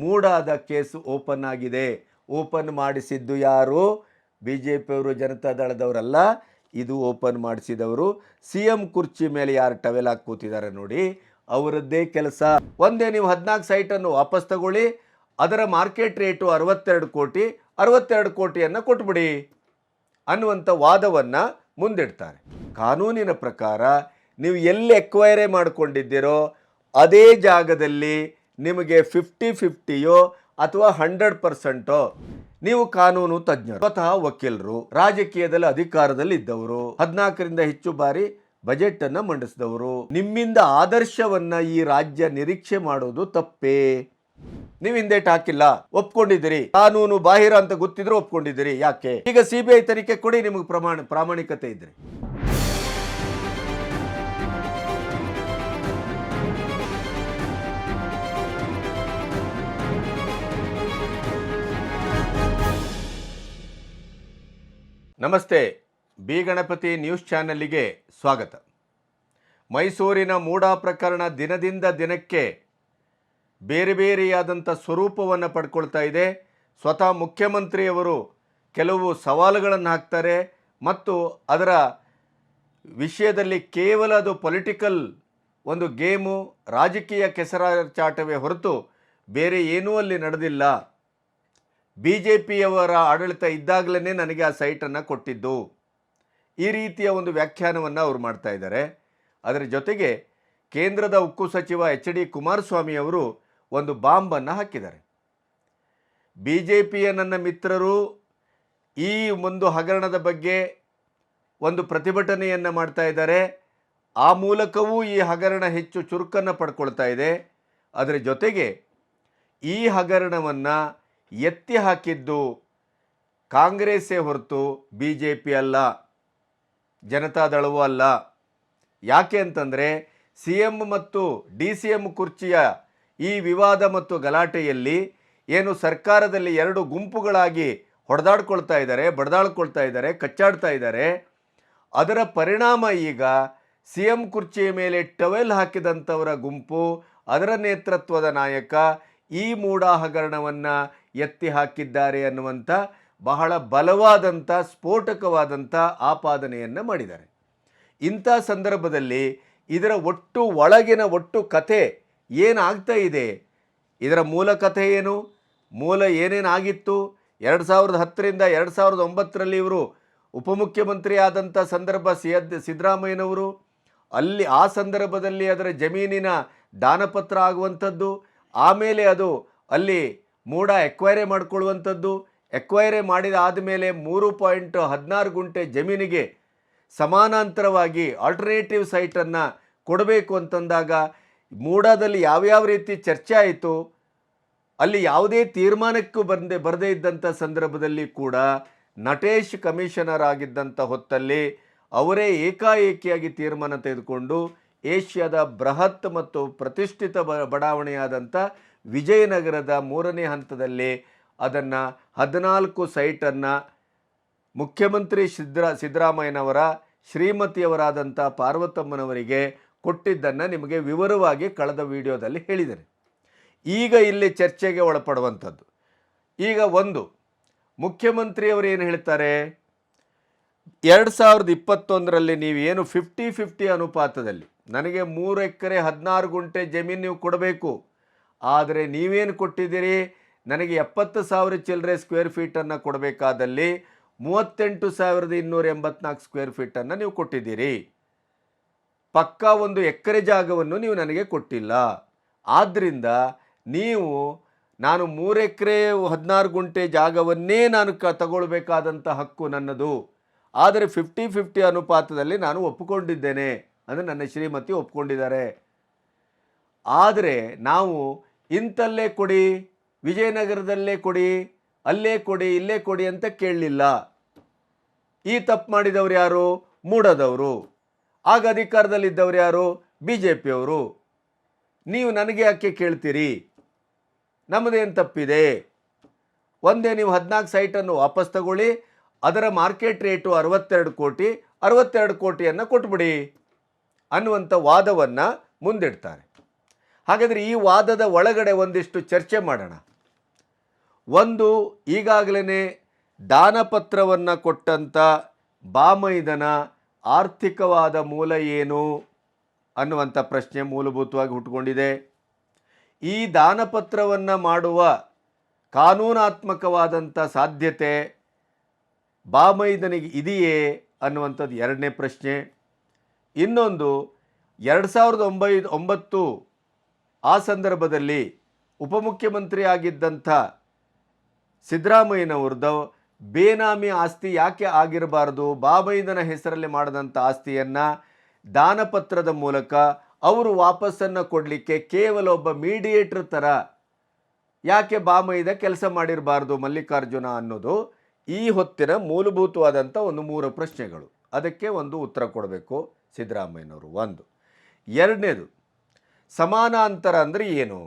ಮೂಡಾದ case open ಆಗಿದೆ. Open ಮಾಡಿಸಿದ್ದು ಯಾರು? ಬಿ ಜೆ ಪಿಯವರು ಜನತಾದಳದವರಲ್ಲ ಇದು ಓಪನ್ ಮಾಡಿಸಿದವರು. ಸಿ ಎಂ ಕುರ್ಚಿ ಮೇಲೆ ಯಾರು ಟವೆಲ್ ಹಾಕಿ ಕೂತಿದ್ದಾರೆ ನೋಡಿ. ಅವರದ್ದೇ ಕೆಲಸ. ಒಂದೇ, ನೀವು ಹದಿನಾಲ್ಕು ಸೈಟನ್ನು ವಾಪಸ್ ತಗೊಳ್ಳಿ. ಅದರ ಮಾರ್ಕೆಟ್ ರೇಟು ಅರವತ್ತೆರಡು ಕೋಟಿ. ಅರವತ್ತೆರಡು ಕೋಟಿಯನ್ನು ಕೊಟ್ಬಿಡಿ. ಅನ್ನುವಂಥ ವಾದವನ್ನು ಮುಂದಿಡ್ತಾರೆ. ಕಾನೂನಿನ ಪ್ರಕಾರ ನೀವು ಎಲ್ಲಿ ಎಕ್ವೈರೇ ಮಾಡಿಕೊಂಡಿದ್ದೀರೋ, ಅದೇ ಜಾಗದಲ್ಲಿ ನಿಮಗೆ ಫಿಫ್ಟಿ ಫಿಫ್ಟಿಯೋ ಅಥವಾ ಹಂಡ್ರೆಡ್ ಪರ್ಸೆಂಟೋ ನೀವು ಕಾನೂನು ತಜ್ಞರು, ಸ್ವತಃ ವಕೀಲರು, ರಾಜಕೀಯದಲ್ಲಿ ಅಧಿಕಾರದಲ್ಲಿ ಇದ್ದವರು ಹದಿನಾಲ್ಕರಿಂದ ಹೆಚ್ಚು ಬಾರಿ ಬಜೆಟ್ ಅನ್ನ ಮಂಡಿಸಿದವರು. ನಿಮ್ಮಿಂದ ಆದರ್ಶವನ್ನ ಈ ರಾಜ್ಯ ನಿರೀಕ್ಷೆ ಮಾಡೋದು ತಪ್ಪೇ? ನೀವು ಹಿಂದೇಟ್ ಹಾಕಿಲ್ಲ ಒಪ್ಕೊಂಡಿದ್ದೀರಿ. ಕಾನೂನು ಬಾಹಿರ ಅಂತ ಗೊತ್ತಿದ್ರು ಒಪ್ಕೊಂಡಿದ್ದೀರಿ. ಯಾಕೆ? ಈಗ ಸಿಬಿಐ ತನಿಖೆ ಕೊಡಿ, ನಿಮಗೆ ಪ್ರಮಾಣ, ಪ್ರಾಮಾಣಿಕತೆ ಇದ್ರೆ. ನಮಸ್ತೆ, ಬಿ ಗಣಪತಿ ನ್ಯೂಸ್ ಚಾನೆಲ್ಗೆ ಸ್ವಾಗತ. ಮೈಸೂರಿನ ಮೂಡಾ ಪ್ರಕರಣ ದಿನದಿಂದ ದಿನಕ್ಕೆ ಬೇರೆ ಬೇರೆಯಾದಂಥ ಸ್ವರೂಪವನ್ನು ಪಡ್ಕೊಳ್ತಾ ಇದೆ. ಸ್ವತಃ ಮುಖ್ಯಮಂತ್ರಿಯವರು ಕೆಲವು ಸವಾಲುಗಳನ್ನು ಹಾಕ್ತಾರೆ ಮತ್ತು ಅದರ ವಿಷಯದಲ್ಲಿ ಕೇವಲ ಅದು ಪೊಲಿಟಿಕಲ್ ಒಂದು ಗೇಮು, ರಾಜಕೀಯ ಕೆಸರಾಚಾಟವೇ ಹೊರತು ಬೇರೆ ಏನೂ ಅಲ್ಲಿ ನಡೆದಿಲ್ಲ. ಬಿ ಜೆ ಪಿಯವರ ಆಡಳಿತ ಇದ್ದಾಗಲೇ ನನಗೆ ಆ ಸೈಟನ್ನು ಕೊಟ್ಟಿದ್ದು. ಈ ರೀತಿಯ ಒಂದು ವ್ಯಾಖ್ಯಾನವನ್ನು ಅವರು ಮಾಡ್ತಾ ಇದ್ದಾರೆ. ಅದರ ಜೊತೆಗೆ ಕೇಂದ್ರದ ಉಕ್ಕು ಸಚಿವ ಎಚ್ ಡಿ ಕುಮಾರಸ್ವಾಮಿ ಅವರು ಒಂದು ಬಾಂಬನ್ನು ಹಾಕಿದ್ದಾರೆ. ಬಿ ಜೆ ಪಿಯ ನನ್ನ ಮಿತ್ರರು ಈ ಒಂದು ಹಗರಣದ ಬಗ್ಗೆ ಒಂದು ಪ್ರತಿಭಟನೆಯನ್ನು ಮಾಡ್ತಾ ಇದ್ದಾರೆ. ಆ ಮೂಲಕವೂ ಈ ಹಗರಣ ಹೆಚ್ಚು ಚುರುಕನ್ನು ಪಡ್ಕೊಳ್ತಾ ಇದೆ. ಅದರ ಜೊತೆಗೆ ಈ ಹಗರಣವನ್ನು ಎತ್ತಿ ಹಾಕಿದ್ದು ಕಾಂಗ್ರೆಸ್ಸೇ ಹೊರತು ಬಿ ಜೆ ಪಿ ಅಲ್ಲ ಜನತಾದಳವೂ ಅಲ್ಲ. ಯಾಕೆ ಅಂತಂದರೆ ಸಿ ಎಂ ಮತ್ತು ಡಿ ಸಿ ಎಂ ಕುರ್ಚಿಯ ಈ ವಿವಾದ ಮತ್ತು ಗಲಾಟೆಯಲ್ಲಿ ಏನು ಸರ್ಕಾರದಲ್ಲಿ ಎರಡು ಗುಂಪುಗಳಾಗಿ ಹೊಡೆದಾಡ್ಕೊಳ್ತಾ ಇದ್ದಾರೆ, ಬಡ್ದಾಡ್ಕೊಳ್ತಾ ಇದ್ದಾರೆ, ಕಚ್ಚಾಡ್ತಾ ಇದ್ದಾರೆ. ಅದರ ಪರಿಣಾಮ ಈಗ ಸಿ ಎಂ ಕುರ್ಚಿಯ ಮೇಲೆ ಟವೆಲ್ ಹಾಕಿದಂಥವರ ಗುಂಪು, ಅದರ ನೇತೃತ್ವದ ನಾಯಕ ಈ ಮೂಢ ಹಗರಣವನ್ನು ಎತ್ತಿ ಹಾಕಿದ್ದಾರೆ ಅನ್ನುವಂಥ ಬಹಳ ಬಲವಾದಂಥ ಸ್ಫೋಟಕವಾದಂಥ ಆಪಾದನೆಯನ್ನು ಮಾಡಿದ್ದಾರೆ. ಇಂಥ ಸಂದರ್ಭದಲ್ಲಿ ಇದರ ಒಟ್ಟು ಒಳಗಿನ ಒಟ್ಟು ಕಥೆ ಏನಾಗ್ತಾ ಇದೆ? ಇದರ ಮೂಲ ಕಥೆ ಏನು? ಮೂಲ ಏನೇನಾಗಿತ್ತು ಎರಡು ಸಾವಿರದ ಹತ್ತರಿಂದ ಎರಡು ಸಾವಿರದ ಒಂಬತ್ತರಲ್ಲಿ ಇವರು ಉಪಮುಖ್ಯಮಂತ್ರಿ ಆದಂಥ ಸಂದರ್ಭ ಸಿಯದ್ ಸಿದ್ದರಾಮಯ್ಯನವರು, ಅಲ್ಲಿ ಆ ಸಂದರ್ಭದಲ್ಲಿ ಅದರ ಜಮೀನಿನ ದಾನಪತ್ರ ಆಗುವಂಥದ್ದು ಆಮೇಲೆ ಅದು ಅಲ್ಲಿ ಮೂಡ ಎಕ್ವೈರೆ ಮಾಡಿಕೊಳ್ಳುವಂಥದ್ದು. ಎಕ್ವೈರೆ ಮಾಡಿದ ಆದಮೇಲೆ ಮೂರು ಪಾಯಿಂಟ್ ಹದಿನಾರು ಗುಂಟೆ ಜಮೀನಿಗೆ ಸಮಾನಾಂತರವಾಗಿ ಆಲ್ಟರ್ನೇಟಿವ್ ಸೈಟನ್ನು ಕೊಡಬೇಕು ಅಂತಂದಾಗ ಮೂಡಾದಲ್ಲಿ ಯಾವ್ಯಾವ ರೀತಿ ಚರ್ಚೆ ಆಯಿತು, ಅಲ್ಲಿ ಯಾವುದೇ ತೀರ್ಮಾನಕ್ಕೂ ಬಂದೆ, ಬರದೇ ಇದ್ದಂಥ ಸಂದರ್ಭದಲ್ಲಿ ಕೂಡ ನಟೇಶ್ ಕಮಿಷನರ್ ಆಗಿದ್ದಂಥ ಹೊತ್ತಲ್ಲಿ ಅವರೇ ಏಕಾಏಕಿಯಾಗಿ ತೀರ್ಮಾನ ತೆಗೆದುಕೊಂಡು ಏಷ್ಯಾದ ಬೃಹತ್ ಮತ್ತು ಪ್ರತಿಷ್ಠಿತ ಬಡಾವಣೆಯಾದಂಥ ವಿಜಯನಗರದ ಮೂರನೇ ಹಂತದಲ್ಲಿ ಅದನ್ನು ಹದಿನಾಲ್ಕು ಸೈಟನ್ನು ಮುಖ್ಯಮಂತ್ರಿ ಸಿದ್ದರಾ ಸಿದ್ದರಾಮಯ್ಯನವರ ಶ್ರೀಮತಿಯವರಾದಂಥ ಪಾರ್ವತಮ್ಮನವರಿಗೆ ಕೊಟ್ಟಿದ್ದನ್ನು ನಿಮಗೆ ವಿವರವಾಗಿ ಕಳೆದ ವಿಡಿಯೋದಲ್ಲಿ ಹೇಳಿದ್ದೇನೆ. ಈಗ ಇಲ್ಲಿ ಚರ್ಚೆಗೆ ಒಳಪಡುವಂಥದ್ದು. ಈಗ ಒಂದು, ಮುಖ್ಯಮಂತ್ರಿಯವರು ಏನು ಹೇಳ್ತಾರೆ? ಎರಡು ಸಾವಿರದ ಇಪ್ಪತ್ತೊಂದರಲ್ಲಿ ನೀವೇನು ಫಿಫ್ಟಿ ಫಿಫ್ಟಿ ಅನುಪಾತದಲ್ಲಿ ನನಗೆ ಮೂರು ಎಕರೆ ಹದಿನಾರು ಗುಂಟೆ ಜಮೀನು ನೀವು ಕೊಡಬೇಕು. ಆದರೆ ನೀವೇನು ಕೊಟ್ಟಿದ್ದೀರಿ? ನನಗೆ ಎಪ್ಪತ್ತು ಸಾವಿರ ಚಿಲ್ಲರೆ ಸ್ಕ್ವೇರ್ ಫೀಟನ್ನು ಕೊಡಬೇಕಾದಲ್ಲಿ ಮೂವತ್ತೆಂಟು ಸಾವಿರದ ಇನ್ನೂರ ಎಂಬತ್ನಾಲ್ಕು ಸ್ಕ್ವೇರ್ ಫೀಟನ್ನು ನೀವು ಕೊಟ್ಟಿದ್ದೀರಿ. ಪಕ್ಕಾ ಒಂದು ಎಕರೆ ಜಾಗವನ್ನು ನೀವು ನನಗೆ ಕೊಟ್ಟಿಲ್ಲ. ಆದ್ದರಿಂದ ನೀವು ನಾನು ಮೂರು ಎಕರೆ ಹದಿನಾರು ಗುಂಟೆ ಜಾಗವನ್ನೇ ನಾನು ಕ ತಗೊಳ್ಬೇಕಾದಂಥ ಹಕ್ಕು ನನ್ನದು. ಆದರೆ ಫಿಫ್ಟಿ ಫಿಫ್ಟಿ ಅನುಪಾತದಲ್ಲಿ ನಾನು ಒಪ್ಪಿಕೊಂಡಿದ್ದೇನೆ. ಅಂದರೆ ನನ್ನ ಶ್ರೀಮತಿ ಒಪ್ಕೊಂಡಿದ್ದಾರೆ. ಆದರೆ ನಾವು ಇಂಥಲ್ಲೇ ಕೊಡಿ, ವಿಜಯನಗರದಲ್ಲೇ ಕೊಡಿ, ಅಲ್ಲೇ ಕೊಡಿ, ಇಲ್ಲೇ ಕೊಡಿ ಅಂತ ಕೇಳಲಿಲ್ಲ. ಈ ತಪ್ಪು ಮಾಡಿದವರು ಯಾರು? ಮೂಡದವರು. ಆಗ ಅಧಿಕಾರದಲ್ಲಿದ್ದವರು ಯಾರು? ಬಿ ಜೆ ಪಿಯವರು ನೀವು ನನಗೆ ಯಾಕೆ ಕೇಳ್ತೀರಿ? ನಮ್ಮದೇನು ತಪ್ಪಿದೆ? ಒಂದೇ ನೀವು ಹದಿನಾಲ್ಕು ಸೈಟನ್ನು ವಾಪಸ್ ತಗೊಳ್ಳಿ, ಅದರ ಮಾರ್ಕೆಟ್ ರೇಟು ಅರವತ್ತೆರಡು ಕೋಟಿ, ಅರವತ್ತೆರಡು ಕೋಟಿಯನ್ನು ಕೊಟ್ಬಿಡಿ. ಅನ್ನುವಂಥ ವಾದವನ್ನು ಮುಂದಿಡ್ತಾರೆ. ಹಾಗಾದರೆ ಈ ವಾದದ ಒಳಗಡೆ ಒಂದಿಷ್ಟು ಚರ್ಚೆ ಮಾಡೋಣ. ಒಂದು ಈಗಾಗಲೇ ದಾನಪತ್ರವನ್ನು ಕೊಟ್ಟಂಥ ಬಾಮೈದನ ಆರ್ಥಿಕವಾದ ಮೂಲ ಏನು ಅನ್ನುವಂಥ ಪ್ರಶ್ನೆ ಮೂಲಭೂತವಾಗಿ ಹುಟ್ಟುಕೊಂಡಿದೆ ಈ ದಾನಪತ್ರವನ್ನು ಮಾಡುವ ಕಾನೂನಾತ್ಮಕವಾದಂಥ ಸಾಧ್ಯತೆ ಬಾಮೈದನಿಗೆ ಇದೆಯೇ ಅನ್ನುವಂಥದ್ದು ಎರಡನೇ ಪ್ರಶ್ನೆ. ಇನ್ನೊಂದು ಎರಡು ಸಾವಿರದ ಒಂಬೈ ಒಂಬತ್ತು ಆ ಸಂದರ್ಭದಲ್ಲಿ ಉಪಮುಖ್ಯಮಂತ್ರಿ ಆಗಿದ್ದಂಥ ಸಿದ್ದರಾಮಯ್ಯನವ್ರದ್ದು ಬೇನಾಮಿ ಆಸ್ತಿ ಯಾಕೆ ಆಗಿರಬಾರ್ದು? ಬಾಬೈದನ ಹೆಸರಲ್ಲಿ ಮಾಡಿದಂಥ ಆಸ್ತಿಯನ್ನು ದಾನಪತ್ರದ ಮೂಲಕ ಅವರು ವಾಪಸ್ಸನ್ನು ಕೊಡಲಿಕ್ಕೆ ಕೇವಲ ಒಬ್ಬ ಮೀಡಿಯೇಟ್ರ್ ಥರ ಯಾಕೆ ಬಾಮೈದ ಕೆಲಸ ಮಾಡಿರಬಾರ್ದು ಮಲ್ಲಿಕಾರ್ಜುನ ಅನ್ನೋದು ಈ ಹೊತ್ತಿನ ಮೂಲಭೂತವಾದಂಥ ಒಂದು ಮೂರು ಪ್ರಶ್ನೆಗಳು. ಅದಕ್ಕೆ ಒಂದು ಉತ್ತರ ಕೊಡಬೇಕು. ಸಿದ್ದರಾಮಯ್ಯನವರು ಒಂದು. ಎರಡನೇದು, ಸಮಾನಾಂತರ ಅಂದರೆ ಏನು?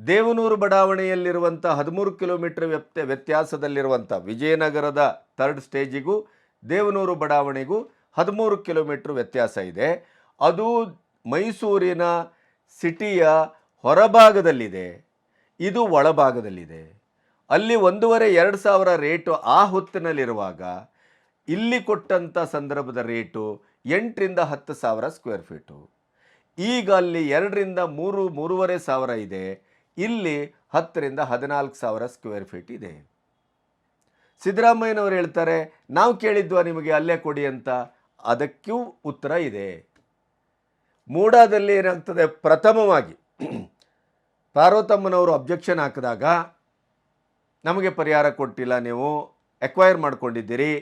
ದೇವನೂರು ಬಡಾವಣೆಯಲ್ಲಿರುವಂಥ ಹದಿಮೂರು ಕಿಲೋಮೀಟರ್ ವ್ಯಪ್ತ ವ್ಯತ್ಯಾಸದಲ್ಲಿರುವಂಥ ವಿಜಯನಗರದ ಥರ್ಡ್ ಸ್ಟೇಜಿಗೂ, ದೇವನೂರು ಬಡಾವಣೆಗೂ ಹದಿಮೂರು ಕಿಲೋಮೀಟ್ರ್ ವ್ಯತ್ಯಾಸ ಇದೆ. ಅದು ಮೈಸೂರಿನ ಸಿಟಿಯ ಹೊರಭಾಗದಲ್ಲಿದೆ. ಇದು ಒಳಭಾಗದಲ್ಲಿದೆ. ಅಲ್ಲಿ ಒಂದೂವರೆ ಎರಡು ಸಾವಿರ ರೇಟು ಆ ಹೊತ್ತಿನಲ್ಲಿರುವಾಗ, ಇಲ್ಲಿ ಕೊಟ್ಟಂಥ ಸಂದರ್ಭದ ರೇಟು ಎಂಟರಿಂದ ಹತ್ತು ಸಾವಿರ ಸ್ಕ್ವೇರ್ ಫೀಟು ಈಗ ಅಲ್ಲಿ ಎರಡರಿಂದ ಮೂರು, ಮೂರುವರೆ ಸಾವಿರ ಇದೆ. ಇಲ್ಲಿ ಹತ್ತರಿಂದ ಹದಿನಾಲ್ಕು ಸಾವಿರ ಸ್ಕ್ವೇರ್ ಫೀಟ್ ಇದೆ. ಸಿದ್ದರಾಮಯ್ಯನವರು ಹೇಳ್ತಾರೆ, ನಾವು ಕೇಳಿದ್ವಾ ನಿಮಗೆ ಅಲ್ಲೇ ಕೊಡಿ ಅಂತ. ಅದಕ್ಕೂ ಉತ್ತರ ಇದೆ. ಮೂಡಾದಲ್ಲಿ ಏನಾಗ್ತದೆ? ಪ್ರಥಮವಾಗಿ ಪಾರ್ವತಮ್ಮನವರು ಅಬ್ಜೆಕ್ಷನ್ ಹಾಕಿದಾಗ, ನಮಗೆ ಪರಿಹಾರ ಕೊಟ್ಟಿಲ್ಲ ನೀವು ಎಕ್ವೈರ್ ಮಾಡ್ಕೊಂಡಿದ್ದೀರಿ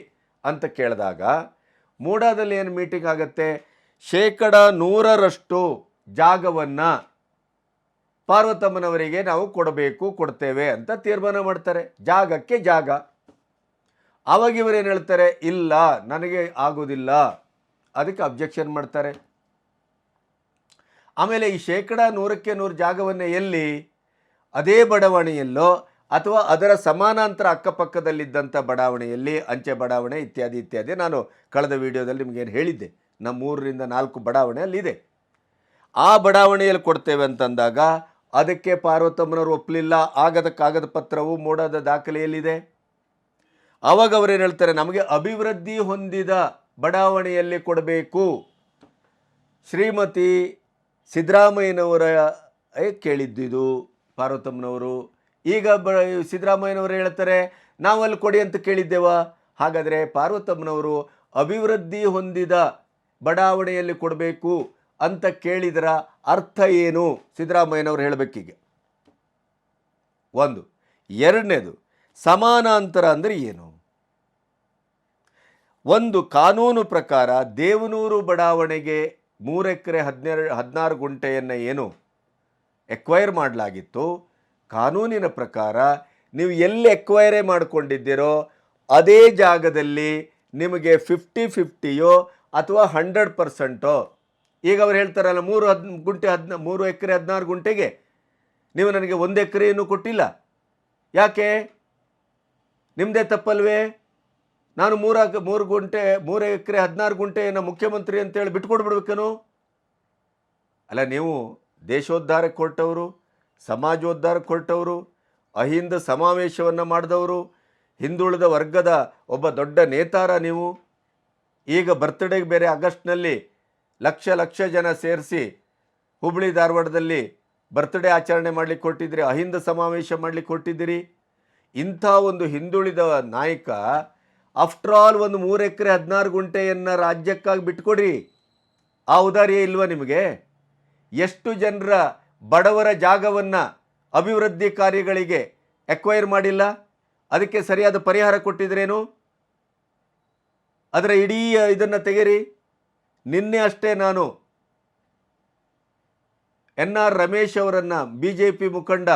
ಅಂತ ಕೇಳಿದಾಗ ಮೂಡಾದಲ್ಲಿ ಏನು ಮೀಟಿಂಗ್ ಆಗುತ್ತೆ? ಶೇಕಡ ನೂರರಷ್ಟು ಜಾಗವನ್ನು ಪಾರ್ವತಮ್ಮನವರಿಗೆ ನಾವು ಕೊಡಬೇಕು, ಕೊಡ್ತೇವೆ ಅಂತ ತೀರ್ಮಾನ ಮಾಡ್ತಾರೆ. ಜಾಗಕ್ಕೆ ಜಾಗ. ಆವಾಗ ಇವರೇನು ಹೇಳ್ತಾರೆ? ಇಲ್ಲ, ನನಗೆ ಆಗೋದಿಲ್ಲ. ಅದಕ್ಕೆ ಅಬ್ಜೆಕ್ಷನ್ ಮಾಡ್ತಾರೆ. ಆಮೇಲೆ ಈ ಶೇಕಡ ನೂರಕ್ಕೆ ನೂರು ಜಾಗವನ್ನು ಎಲ್ಲಿ? ಅದೇ ಬಡಾವಣೆಯಲ್ಲೋ ಅಥವಾ ಅದರ ಸಮಾನಾಂತರ ಅಕ್ಕಪಕ್ಕದಲ್ಲಿದ್ದಂಥ ಬಡಾವಣೆಯಲ್ಲಿ ಅಂಚೆ ಬಡಾವಣೆ ಇತ್ಯಾದಿ ಇತ್ಯಾದಿ ನಾನು ಕಳೆದ ವಿಡಿಯೋದಲ್ಲಿ ನಿಮಗೇನು ಹೇಳಿದ್ದೆ. ನಮ್ಮ ಮೂರರಿಂದ ನಾಲ್ಕು ಬಡಾವಣೆ ಅಲ್ಲಿದೆ ಆ ಬಡಾವಣೆಯಲ್ಲಿ ಕೊಡ್ತೇವೆ ಅಂತಂದಾಗ ಅದಕ್ಕೆ ಪಾರ್ವತಮ್ಮನವರು ಒಪ್ಪಲಿಲ್ಲ. ಆಗದ ಕಾಗದ ಪತ್ರವು ಮೂಡದ ದಾಖಲೆಯಲ್ಲಿದೆ. ಆವಾಗ ಅವರೇನು ಹೇಳ್ತಾರೆ? ನಮಗೆ ಅಭಿವೃದ್ಧಿ ಹೊಂದಿದ ಬಡಾವಣೆಯಲ್ಲಿ ಕೊಡಬೇಕು. ಶ್ರೀಮತಿ ಸಿದ್ದರಾಮಯ್ಯನವರ ಕೇಳಿದ್ದಿದು ಪಾರ್ವತಮ್ಮನವರು. ಈಗ ಬ ಸಿದ್ದರಾಮಯ್ಯನವರು ಹೇಳ್ತಾರೆ ನಾವು ಅಲ್ಲಿ ಕೊಡಿ ಅಂತ ಕೇಳಿದ್ದೇವ? ಹಾಗಾದರೆ ಪಾರ್ವತಮ್ಮನವರು, ಅಭಿವೃದ್ಧಿ ಹೊಂದಿದ ಬಡಾವಣೆಯಲ್ಲಿ ಕೊಡಬೇಕು ಅಂತ ಕೇಳಿದರ ಅರ್ಥ ಏನು? ಸಿದ್ದರಾಮಯ್ಯನವರು ಹೇಳಬೇಕೀಗ ಒಂದು. ಎರಡನೇದು, ಸಮಾನಾಂತರ ಅಂದರೆ ಏನು? ಒಂದು, ಕಾನೂನು ಪ್ರಕಾರ ದೇವನೂರು ಬಡಾವಣೆಗೆ ಮೂರು ಎಕರೆ ಹದಿನೆರಡು ಹದಿನಾರು ಗುಂಟೆಯನ್ನು ಏನು? ಎಕ್ವೈರ್ ಮಾಡಲಾಗಿತ್ತು. ಕಾನೂನಿನ ಪ್ರಕಾರ ನೀವು ಎಲ್ಲಿ ಎಕ್ವೈರೇ ಮಾಡಿಕೊಂಡಿದ್ದೀರೋ ಅದೇ ಜಾಗದಲ್ಲಿ ನಿಮಗೆ ಫಿಫ್ಟಿ ಫಿಫ್ಟಿಯೋ ಅಥವಾ ಹಂಡ್ರೆಡ್ ಪರ್ಸೆಂಟೋ ಈಗ ಅವ್ರು ಹೇಳ್ತಾರಲ್ಲ ಮೂರು ಹದ್, ಗುಂಟೆ ಹದಿನ, ಮೂರು ಎಕರೆ ಹದಿನಾರು ಗುಂಟೆಗೆ, ನೀವು ನನಗೆ ಒಂದು ಎಕರೆಯನ್ನು ಕೊಟ್ಟಿಲ್ಲ. ಯಾಕೆ? ನಿಮ್ಮದೇ ತಪ್ಪಲ್ವೇ? ನಾನು ಮೂರ ಮೂರು ಗುಂಟೆ, ಮೂರು ಎಕರೆ ಹದಿನಾರು ಗುಂಟೆಯನ್ನು ಮುಖ್ಯಮಂತ್ರಿ ಅಂತೇಳಿ ಬಿಟ್ಕೊಡ್ಬಿಡ್ಬೇಕೇನು? ಅಲ್ಲ, ನೀವು ದೇಶೋದ್ಧಾರಕ್ಕೆ ಹೊರಟವರು ಸಮಾಜೋದ್ಧಾರಕ್ಕೆ ಹೊರಟವರು ಅಹಿಂದ ಸಮಾವೇಶವನ್ನು ಮಾಡಿದವರು, ಹಿಂದುಳಿದ ವರ್ಗದ ಒಬ್ಬ ದೊಡ್ಡ ನೇತಾರ ನೀವು. ಈಗ ಬರ್ತ್ಡೇಗೆ ಬೇರೆ ಆಗಸ್ಟ್ನಲ್ಲಿ ಲಕ್ಷ ಲಕ್ಷ ಜನ ಸೇರಿಸಿ ಹುಬ್ಬಳ್ಳಿ ಧಾರವಾಡದಲ್ಲಿ ಬರ್ತ್ಡೇ ಆಚರಣೆ ಮಾಡಲಿಕ್ಕೆ ಕೊಟ್ಟಿದ್ದೀರಿ, ಅಹಿಂದ ಸಮಾವೇಶ ಮಾಡಲಿಕ್ಕೆ ಕೊಟ್ಟಿದ್ದೀರಿ. ಇಂಥ ಒಂದು ಹಿಂದುಳಿದ ನಾಯಕ ಆಫ್ಟರ್ ಆಲ್ ಒಂದು ಮೂರು ಎಕರೆ ಹದಿನಾರು ಗುಂಟೆಯನ್ನು ರಾಜ್ಯಕ್ಕಾಗಿ ಬಿಟ್ಕೊಡ್ರಿ. ಆ ಉದಾರಿಯೇ ಇಲ್ವಾ ನಿಮಗೆ? ಎಷ್ಟು ಜನರ ಬಡವರ ಜಾಗವನ್ನು ಅಭಿವೃದ್ಧಿ ಕಾರ್ಯಗಳಿಗೆ ಎಕ್ವೈರ್ ಮಾಡಿಲ್ಲ. ಅದಕ್ಕೆ ಸರಿಯಾದ ಪರಿಹಾರ ಕೊಟ್ಟಿದ್ರೇನು? ಅದರ ಇಡೀ ಇದನ್ನು ತೆಗೆರಿ. ನಿನ್ನೆ ಅಷ್ಟೇ ನಾನು ಎನ್ ಆರ್ ರಮೇಶ್ ಅವರನ್ನು, ಬಿ ಜೆ ಪಿ ಮುಖಂಡ,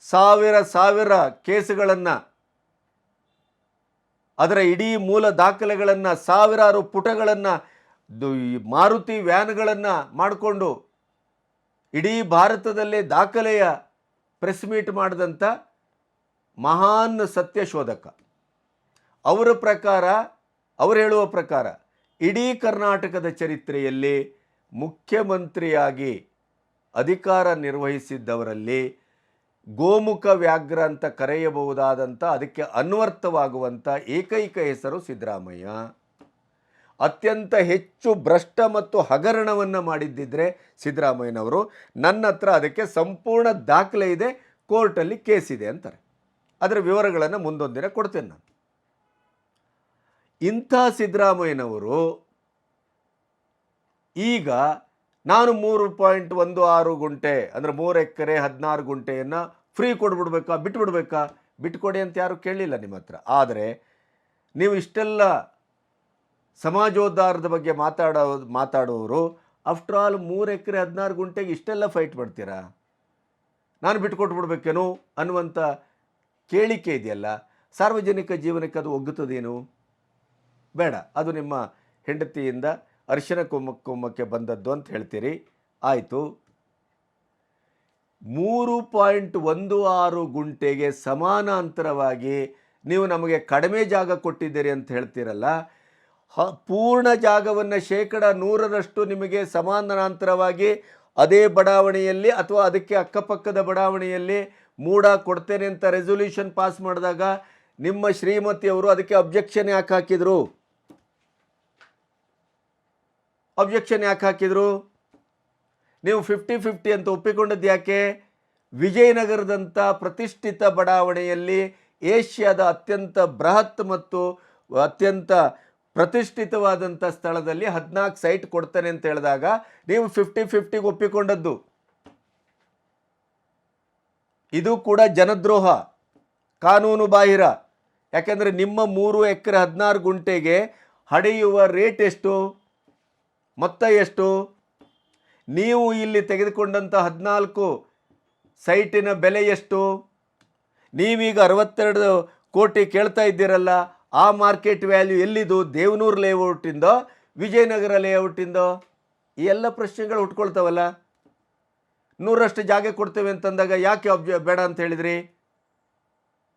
ಸಾವಿರ ಸಾವಿರ ಕೇಸುಗಳನ್ನು, ಅದರ ಇಡೀ ಮೂಲ ದಾಖಲೆಗಳನ್ನು, ಸಾವಿರಾರು ಪುಟಗಳನ್ನು ಮಾರುತಿ ವ್ಯಾನ್ಗಳನ್ನು ಮಾಡಿಕೊಂಡು ಇಡೀ ಭಾರತದಲ್ಲೇ ದಾಖಲೆಯ ಪ್ರೆಸ್ ಮೀಟ್ ಮಾಡಿದಂಥ ಮಹಾನ್ ಸತ್ಯಶೋಧಕ. ಅವರ ಪ್ರಕಾರ, ಅವರು ಹೇಳುವ ಪ್ರಕಾರ, ಇಡೀ ಕರ್ನಾಟಕದ ಚರಿತ್ರೆಯಲ್ಲಿ ಮುಖ್ಯಮಂತ್ರಿಯಾಗಿ ಅಧಿಕಾರ ನಿರ್ವಹಿಸಿದ್ದವರಲ್ಲಿ ಗೋಮುಖ ವ್ಯಾಘ್ರ ಅಂತ ಕರೆಯಬಹುದಾದಂಥ ಅದಕ್ಕೆ ಅನ್ವರ್ಥವಾಗುವಂಥ ಏಕೈಕ ಹೆಸರು ಸಿದ್ದರಾಮಯ್ಯ. ಅತ್ಯಂತ ಹೆಚ್ಚು ಭ್ರಷ್ಟ ಮತ್ತು ಹಗರಣವನ್ನು ಮಾಡಿದ್ದಿದ್ರೆ ಸಿದ್ದರಾಮಯ್ಯನವರು, ನನ್ನ ಹತ್ರ ಅದಕ್ಕೆ ಸಂಪೂರ್ಣ ದಾಖಲೆ ಇದೆ, ಕೋರ್ಟಲ್ಲಿ ಕೇಸ್ ಇದೆ ಅಂತಾರೆ. ಅದರ ವಿವರಗಳನ್ನು ಮುಂದೊಂದಿನ ಕೊಡ್ತೇನೆ ನಾನು. ಇಂಥ ಸಿದ್ದರಾಮಯ್ಯನವರು ಈಗ ನಾನು ಮೂರು ಪಾಯಿಂಟ್ ಒಂದು ಆರು ಗುಂಟೆ, ಅಂದರೆ ಮೂರು ಎಕರೆ ಹದಿನಾರು ಗುಂಟೆಯನ್ನು ಫ್ರೀ ಕೊಡ್ಬಿಡ್ಬೇಕಾ, ಬಿಟ್ಬಿಡ್ಬೇಕಾ? ಬಿಟ್ಕೊಡಿ ಅಂತ ಯಾರು ಕೇಳಲಿಲ್ಲ ನಿಮ್ಮ ಹತ್ರ. ಆದರೆ ನೀವು ಇಷ್ಟೆಲ್ಲ ಸಮಾಜೋದ್ಧಾರದ ಬಗ್ಗೆ ಮಾತಾಡೋ, ಮಾತಾಡೋರು ಆಫ್ಟರ್ ಆಲ್ ಮೂರು ಎಕರೆ ಹದಿನಾರು ಗುಂಟೆಗೆ ಇಷ್ಟೆಲ್ಲ ಫೈಟ್ ಮಾಡ್ತೀರಾ? ನಾನು ಬಿಟ್ಕೊಟ್ಬಿಡ್ಬೇಕೇನೋ ಅನ್ನುವಂಥ ಕೇಳಿಕೆ ಇದೆಯಲ್ಲ. ಸಾರ್ವಜನಿಕ ಜೀವನಕ್ಕೆ ಅದು ಒಗ್ಗುತ್ತದೇನು? ಬೇಡ, ಅದು ನಿಮ್ಮ ಹೆಂಡತಿಯಿಂದ ಅರಿಶಿನ ಕುಮ್ಮ ಕುಮ್ಮಕ್ಕೆ ಬಂದದ್ದು ಅಂತ ಹೇಳ್ತೀರಿ. ಆಯಿತು. ಮೂರು ಪಾಯಿಂಟ್ ಒಂದು ಆರು ಗುಂಟೆಗೆ ಸಮಾನಾಂತರವಾಗಿ ನೀವು ನಮಗೆ ಕಡಿಮೆ ಜಾಗ ಕೊಟ್ಟಿದ್ದೀರಿ ಅಂತ ಹೇಳ್ತೀರಲ್ಲ ಹ, ಪೂರ್ಣ ಜಾಗವನ್ನು ಶೇಕಡ ನೂರರಷ್ಟು ನಿಮಗೆ ಸಮಾನಾಂತರವಾಗಿ ಅದೇ ಬಡಾವಣೆಯಲ್ಲಿ ಅಥವಾ ಅದಕ್ಕೆ ಅಕ್ಕಪಕ್ಕದ ಬಡಾವಣೆಯಲ್ಲಿ ಮೂಡ ಕೊಡ್ತೇನೆ ಅಂತ ರೆಸೊಲ್ಯೂಷನ್ ಪಾಸ್ ಮಾಡಿದಾಗ ನಿಮ್ಮ ಶ್ರೀಮತಿಯವರು ಅದಕ್ಕೆ ಅಬ್ಜೆಕ್ಷನ್ ಯಾಕೆ ಹಾಕಿದರು? ಅಬ್ಜೆಕ್ಷನ್ ಯಾಕೆ ಹಾಕಿದರು? ನೀವು ಫಿಫ್ಟಿ ಫಿಫ್ಟಿ ಅಂತ ಒಪ್ಪಿಕೊಂಡದ್ದು ಯಾಕೆ? ವಿಜಯನಗರದಂಥ ಪ್ರತಿಷ್ಠಿತ ಬಡಾವಣೆಯಲ್ಲಿ ಏಷ್ಯಾದ ಅತ್ಯಂತ ಬೃಹತ್ ಮತ್ತು ಅತ್ಯಂತ ಪ್ರತಿಷ್ಠಿತವಾದಂಥ ಸ್ಥಳದಲ್ಲಿ ಹದಿನಾಲ್ಕು ಸೈಟ್ ಕೊಡ್ತಾನೆ ಅಂತ ಹೇಳಿದಾಗ ನೀವು ಫಿಫ್ಟಿ ಫಿಫ್ಟಿಗೆ ಒಪ್ಪಿಕೊಂಡದ್ದು. ಇದು ಕೂಡ ಜನದ್ರೋಹ, ಕಾನೂನು ಬಾಹಿರ. ಯಾಕೆಂದರೆ ನಿಮ್ಮ ಮೂರು ಎಕರೆ ಹದಿನಾರು ಗುಂಟೆಗೆ ಹಡೆಯುವ ರೇಟ್ ಎಷ್ಟು? ಮೊತ್ತ ಎಷ್ಟು? ನೀವು ಇಲ್ಲಿ ತೆಗೆದುಕೊಂಡಂಥ ಹದಿನಾಲ್ಕು ಸೈಟಿನ ಬೆಲೆ ಎಷ್ಟು? ನೀವೀಗ ಅರವತ್ತೆರಡು ಕೋಟಿ ಕೇಳ್ತಾ ಇದ್ದೀರಲ್ಲ ಆ ಮಾರ್ಕೆಟ್ ವ್ಯಾಲ್ಯೂ ಎಲ್ಲಿದು? ದೇವನೂರು ಲೇಔಟಿಂದ, ವಿಜಯನಗರ ಲೇಔಟಿಂದ? ಈ ಎಲ್ಲ ಪ್ರಶ್ನೆಗಳು ಉಟ್ಕೊಳ್ತಾವಲ್ಲ? ನೂರಷ್ಟು ಜಾಗ ಕೊಡ್ತೇವೆ ಅಂತಂದಾಗ ಯಾಕೆ ಅಬ್ಜ ಬೇಡ ಅಂತ ಹೇಳಿದ್ರಿ?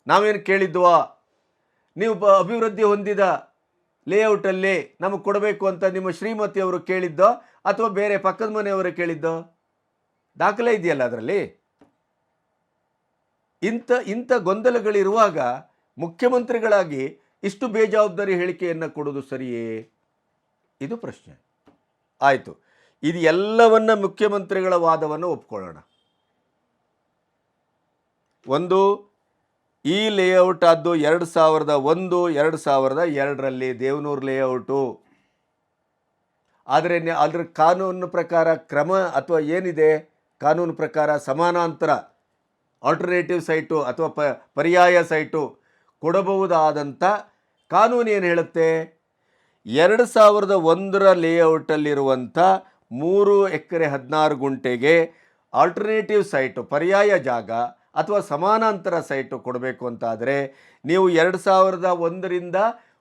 ನಾವೇನು ಕೇಳಿದ್ವಾ? ನೀವು ಬ, ಅಭಿವೃದ್ಧಿ ಹೊಂದಿದ ಲೇಔಟಲ್ಲಿ ನಮಗೆ ಕೊಡಬೇಕು ಅಂತ ನಿಮ್ಮ ಶ್ರೀಮತಿಯವರು ಕೇಳಿದ್ದೋ ಅಥವಾ ಬೇರೆ ಪಕ್ಕದ ಮನೆಯವರು ಕೇಳಿದ್ದೋ? ದಾಖಲೆ ಇದೆಯಲ್ಲ ಅದರಲ್ಲಿ? ಇಂಥ ಇಂಥ ಗೊಂದಲಗಳಿರುವಾಗ ಮುಖ್ಯಮಂತ್ರಿಗಳಾಗಿ ಇಷ್ಟು ಬೇಜವಾಬ್ದಾರಿ ಹೇಳಿಕೆಯನ್ನು ಕೊಡೋದು ಸರಿಯೇ? ಇದು ಪ್ರಶ್ನೆ. ಆಯಿತು. ಇದು ಎಲ್ಲವನ್ನು ಮುಖ್ಯಮಂತ್ರಿಗಳ ವಾದವನ್ನು ಒಪ್ಕೊಳ್ಳೋಣ. ಒಂದು, ಈ ಲೇಔಟ್ ಆದ್ದು ಎರಡು ಸಾವಿರದ ಒಂದು, ಎರಡು ಸಾವಿರದ ಎರಡರಲ್ಲಿ ದೇವನೂರು ಲೇಔಟು ಆದರೆ ಅದರ ಕಾನೂನು ಪ್ರಕಾರ ಕ್ರಮ ಅಥವಾ ಏನಿದೆ? ಕಾನೂನು ಪ್ರಕಾರ ಸಮಾನಾಂತರ. ಆಲ್ಟರ್ನೇಟಿವ್ ಸೈಟು ಅಥವಾ ಪರ್ಯಾಯ ಸೈಟು ಕೊಡಬಹುದಾದಂಥ ಕಾನೂನು ಏನು ಹೇಳುತ್ತೆ? ಎರಡು ಸಾವಿರದ ಒಂದರ ಲೇಔಟಲ್ಲಿರುವಂಥ ಮೂರು ಎಕರೆ ಹದಿನಾರು ಗುಂಟೆಗೆ ಆಲ್ಟರ್ನೇಟಿವ್ ಸೈಟು ಪರ್ಯಾಯ ಜಾಗ ಅಥವಾ ಸಮಾನಾಂತರ ಸೈಟು ಕೊಡಬೇಕು ಅಂತಾದರೆ ನೀವು ಎರಡು ಸಾವಿರದ ಒಂದರಿಂದ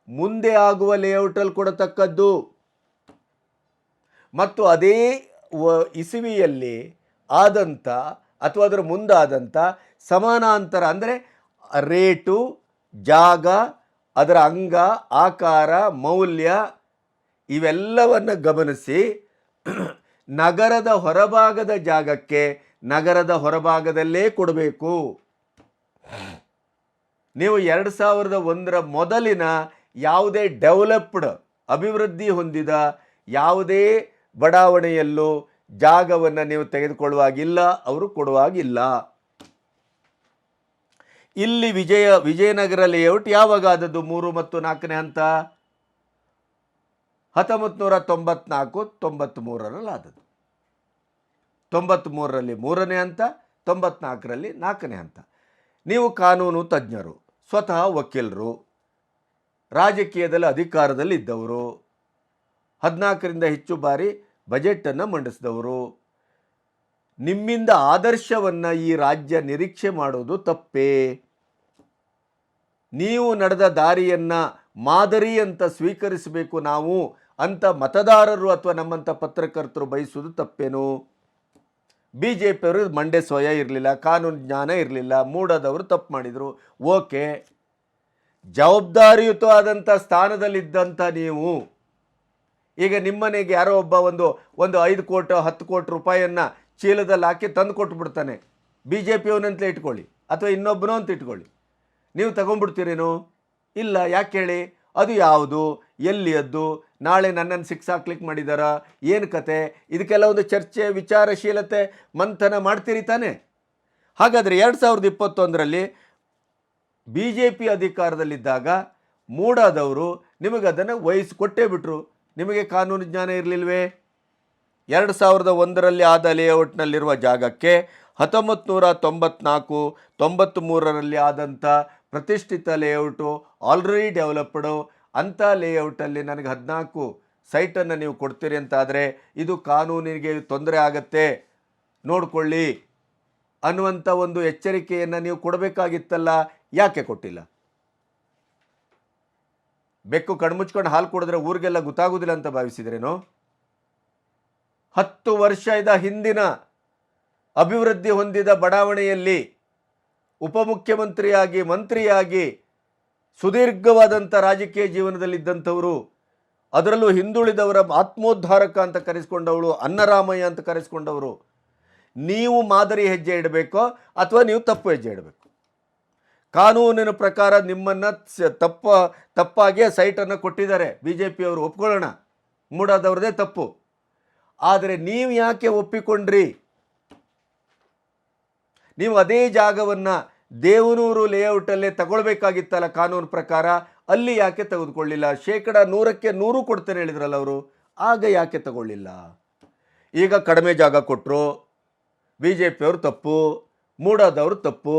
ಮುಂದೆ ಆಗುವ ಲೇಔಟಲ್ಲಿ ಕೊಡತಕ್ಕದ್ದು. ಮತ್ತು ಅದೇ ವ ಇಸುವಿಯಲ್ಲಿ ಆದಂಥ ಅಥವಾ ಅದರ ಮುಂದಾದಂಥ ಸಮಾನಾಂತರ ಅಂದರೆ ರೇಟು ಜಾಗ, ಅದರ ಅಂಗ, ಆಕಾರ, ಮೌಲ್ಯ ಇವೆಲ್ಲವನ್ನು ಗಮನಿಸಿ ನಗರದ ಹೊರಭಾಗದ ಜಾಗಕ್ಕೆ ನಗರದ ಹೊರಭಾಗದಲ್ಲೇ ಕೊಡಬೇಕು. ನೀವು ಎರಡು ಸಾವಿರದ ಒಂದರ ಮೊದಲಿನ ಯಾವುದೇ ಡೆವಲಪ್ಡ್ ಅಭಿವೃದ್ಧಿ ಹೊಂದಿದ ಯಾವುದೇ ಬಡಾವಣೆಯಲ್ಲೂ ಜಾಗವನ್ನು ನೀವು ತೆಗೆದುಕೊಳ್ಳುವಾಗಿಲ್ಲ, ಅವರು ಕೊಡುವಾಗಿಲ್ಲ. ಇಲ್ಲಿ ವಿಜಯ, ವಿಜಯನಗರ ಲೇಔಟ್ ಯಾವಾಗ ಆದದ್ದು? ಮೂರು ಮತ್ತು ನಾಲ್ಕನೇ ಹಂತ? ಹತ್ತೊಂಬತ್ತು ನೂರ ತೊಂಬತ್ನಾಲ್ಕು ತೊಂಬತ್ತ್ಮೂರರಲ್ಲಿ ಆದದ್ದು. ತೊಂಬತ್ತ್ಮೂರರಲ್ಲಿ ಮೂರನೇ ಹಂತ, ತೊಂಬತ್ನಾಲ್ಕರಲ್ಲಿ ನಾಲ್ಕನೇ ಹಂತ. ನೀವು ಕಾನೂನು ತಜ್ಞರು, ಸ್ವತಃ ವಕೀಲರು, ರಾಜಕೀಯದಲ್ಲಿ ಅಧಿಕಾರದಲ್ಲಿ ಇದ್ದವರು ಹದಿನಾಲ್ಕರಿಂದ ಹೆಚ್ಚು ಬಾರಿ ಬಜೆಟನ್ನು ಮಂಡಿಸಿದವರು. ನಿಮ್ಮಿಂದ ಆದರ್ಶವನ್ನು ಈ ರಾಜ್ಯ ನಿರೀಕ್ಷೆ ಮಾಡೋದು ತಪ್ಪೇ? ನೀವು ನಡೆದ ದಾರಿಯನ್ನು ಮಾದರಿ ಅಂತ ಸ್ವೀಕರಿಸಬೇಕು ನಾವು ಅಂತ ಮತದಾರರು ಅಥವಾ ನಮ್ಮಂಥ ಪತ್ರಕರ್ತರು ಬಯಸುವುದು ತಪ್ಪೇನು? ಬಿ ಜೆ ಪಿಯವರು ಮಂಡ್ಯ ಸ್ವಯ ಇರಲಿಲ್ಲ, ಕಾನೂನು ಜ್ಞಾನ ಇರಲಿಲ್ಲ, ಮೂಡದವರು ತಪ್ಪು ಮಾಡಿದರು. ಓಕೆ. ಜವಾಬ್ದಾರಿಯುತವಾದಂಥ ಸ್ಥಾನದಲ್ಲಿದ್ದಂಥ ನೀವು, ಈಗ ನಿಮ್ಮನೆಗೆ ಯಾರೋ ಒಬ್ಬ ಒಂದು ಒಂದು ಐದು ಕೋಟಿ, ಹತ್ತು ಕೋಟಿ ರೂಪಾಯಿಯನ್ನು ಚೀಲದಲ್ಲಿ ಹಾಕಿ ತಂದು ಕೊಟ್ಬಿಡ್ತಾನೆ. ಬಿ ಜೆ ಪಿಯವನಂತಲೇ ಇಟ್ಕೊಳ್ಳಿ, ಅಥವಾ ಇನ್ನೊಬ್ಬನೋ ಅಂತ ಇಟ್ಕೊಳ್ಳಿ. ನೀವು ತಗೊಂಡ್ಬಿಡ್ತೀರೇನು? ಇಲ್ಲ, ಯಾಕೆ ಹೇಳಿ? ಅದು ಯಾವುದು? ಎಲ್ಲಿಯದ್ದು? ನಾಳೆ ನನ್ನನ್ನು ಸಿಕ್ಸ್ ಹಾಕ್ಲಿಕ್ಕೆ ಮಾಡಿದಾರ? ಏನು ಕತೆ? ಇದಕ್ಕೆಲ್ಲ ಒಂದು ಚರ್ಚೆ, ವಿಚಾರಶೀಲತೆ, ಮಂಥನ ಮಾಡ್ತೀರಿ ತಾನೆ? ಹಾಗಾದರೆ ಎರಡು ಸಾವಿರದ ಇಪ್ಪತ್ತೊಂದರಲ್ಲಿ ಬಿ ಜೆ ಪಿ ಅಧಿಕಾರದಲ್ಲಿದ್ದಾಗ ಮೂಡಾದವರು ನಿಮಗೆ ಅದನ್ನು ವಹಿಸಿಕೊಟ್ಟೇ ಬಿಟ್ರು. ನಿಮಗೆ ಕಾನೂನು ಜ್ಞಾನ ಇರಲಿಲ್ವೇ? ಎರಡು ಸಾವಿರದ ಒಂದರಲ್ಲಿ ಆದ ಲೇಔಟ್ನಲ್ಲಿರುವ ಜಾಗಕ್ಕೆ ಹತ್ತೊಂಬತ್ತು ನೂರ ತೊಂಬತ್ನಾಲ್ಕು ತೊಂಬತ್ತ್ಮೂರರಲ್ಲಿ ಆದಂಥ ಪ್ರತಿಷ್ಠಿತ ಲೇಔಟು ಆಲ್ರೆಡಿ ಡೆವಲಪ್ಡು, ಅಂಥ ಲೇಔಟಲ್ಲಿ ನನಗೆ ಹದಿನಾಲ್ಕು ಸೈಟನ್ನು ನೀವು ಕೊಡ್ತೀರಿ ಅಂತಾದರೆ ಇದು ಕಾನೂನಿಗೆ ತೊಂದರೆ ಆಗತ್ತೆ. ನೋಡಿಕೊಳ್ಳಿ. ಅನ್ನುವಂಥ ಒಂದು ಎಚ್ಚರಿಕೆಯನ್ನು ನೀವು ಕೊಡಬೇಕಾಗಿತ್ತಲ್ಲ, ಯಾಕೆ ಕೊಟ್ಟಿಲ್ಲ? ಬೆಕ್ಕು ಕಣ್ಮುಚ್ಕೊಂಡು ಹಾಲು ಕೊಡಿದ್ರೆ ಊರಿಗೆಲ್ಲ ಗೊತ್ತಾಗೋದಿಲ್ಲ ಅಂತ ಭಾವಿಸಿದ್ರೇನು? ಹತ್ತು ವರ್ಷದ ಹಿಂದಿನ ಅಭಿವೃದ್ಧಿ ಹೊಂದಿದ ಬಡಾವಣೆಯಲ್ಲಿ ಉಪಮುಖ್ಯಮಂತ್ರಿಯಾಗಿ, ಮಂತ್ರಿಯಾಗಿ ಸುದೀರ್ಘವಾದಂಥ ರಾಜಕೀಯ ಜೀವನದಲ್ಲಿದ್ದಂಥವರು, ಅದರಲ್ಲೂ ಹಿಂದುಳಿದವರ ಆತ್ಮೋದ್ಧಾರಕ ಅಂತ ಕರೆಸ್ಕೊಂಡವಳು, ಅನ್ನರಾಮಯ್ಯ ಅಂತ ಕರೆಸ್ಕೊಂಡವರು, ನೀವು ಮಾದರಿ ಹೆಜ್ಜೆ ಇಡಬೇಕೋ ಅಥವಾ ನೀವು ತಪ್ಪು ಹೆಜ್ಜೆ ಇಡಬೇಕು? ಕಾನೂನಿನ ಪ್ರಕಾರ ನಿಮ್ಮನ್ನು ತಪ್ಪ, ತಪ್ಪಾಗಿ ಸೈಟನ್ನು ಕೊಟ್ಟಿದ್ದಾರೆ. ಬಿ ಜೆ ಪಿಯವರು ಒಪ್ಕೊಳ್ಳೋಣ. ಮೂಡಾದವ್ರದೇ ತಪ್ಪು. ಆದರೆ ನೀವು ಯಾಕೆ ಒಪ್ಪಿಕೊಂಡ್ರಿ? ನೀವು ಅದೇ ಜಾಗವನ್ನು ದೇವನೂರು ಲೇಔಟಲ್ಲೇ ತಗೊಳ್ಬೇಕಾಗಿತ್ತಲ್ಲ ಕಾನೂನು ಪ್ರಕಾರ, ಅಲ್ಲಿ ಯಾಕೆ ತೆಗೆದುಕೊಳ್ಳಿಲ್ಲ? ಶೇಕಡ ನೂರಕ್ಕೆ ನೂರು ಕೊಡ್ತೇನೆ ಹೇಳಿದ್ರಲ್ಲ ಅವರು, ಆಗ ಯಾಕೆ ತಗೊಳ್ಳಿಲ್ಲ? ಈಗ ಕಡಿಮೆ ಜಾಗ ಕೊಟ್ಟರು ಬಿ ಜೆ ಪಿಯವರು ತಪ್ಪು, ಮೂಡಾದವರು ತಪ್ಪು,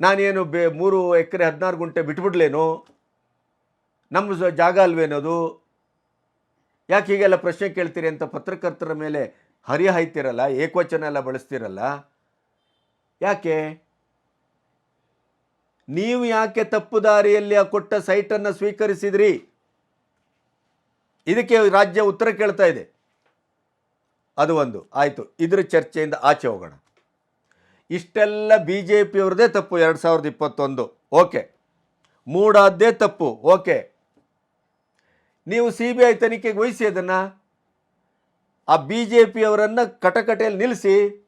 ನಾನೇನು ಬೇ ಮೂರು ಎಕರೆ ಹದಿನಾರು ಗುಂಟೆ ಬಿಟ್ಬಿಡ್ಲೇನು? ನಮ್ಮ ಜಾಗ ಅಲ್ವೇನೋದು? ಯಾಕೆ ಹೀಗೆಲ್ಲ ಪ್ರಶ್ನೆ ಕೇಳ್ತೀರಿ ಅಂತ ಪತ್ರಕರ್ತರ ಮೇಲೆ ಹರಿಹಾಯ್ತಿರಲ್ಲ, ಏಕವಚನ ಎಲ್ಲ ಬಳಸ್ತಿರಲ್ಲ? ಯಾಕೆ? ನೀವು ಯಾಕೆ ತಪ್ಪು ದಾರಿಯಲ್ಲಿ ಆ ಕೊಟ್ಟ ಸೈಟನ್ನು ಸ್ವೀಕರಿಸಿದ್ರಿ? ಇದಕ್ಕೆ ರಾಜ್ಯ ಉತ್ತರ ಕೇಳ್ತಾ ಇದೆ. ಅದು ಒಂದು. ಆಯಿತು. ಇದ್ರ ಚರ್ಚೆಯಿಂದ ಆಚೆ ಹೋಗೋಣ. ಇಷ್ಟೆಲ್ಲ ಬಿ ಜೆ ಪಿಯವ್ರದ್ದೇ ತಪ್ಪು. ಎರಡು ಸಾವಿರದ ಇಪ್ಪತ್ತೊಂದು. ಓಕೆ. ಮೂಡಾದ್ದೇ ತಪ್ಪು. ಓಕೆ. ನೀವು ಸಿ ಬಿ ಐ ತನಿಖೆಗೆ ವಹಿಸಿ ಅದನ್ನು. ಆ ಬಿ ಜೆ ಪಿಯವರನ್ನು ಕಟಕಟೆಯಲ್ಲಿ ನಿಲ್ಲಿಸಿ.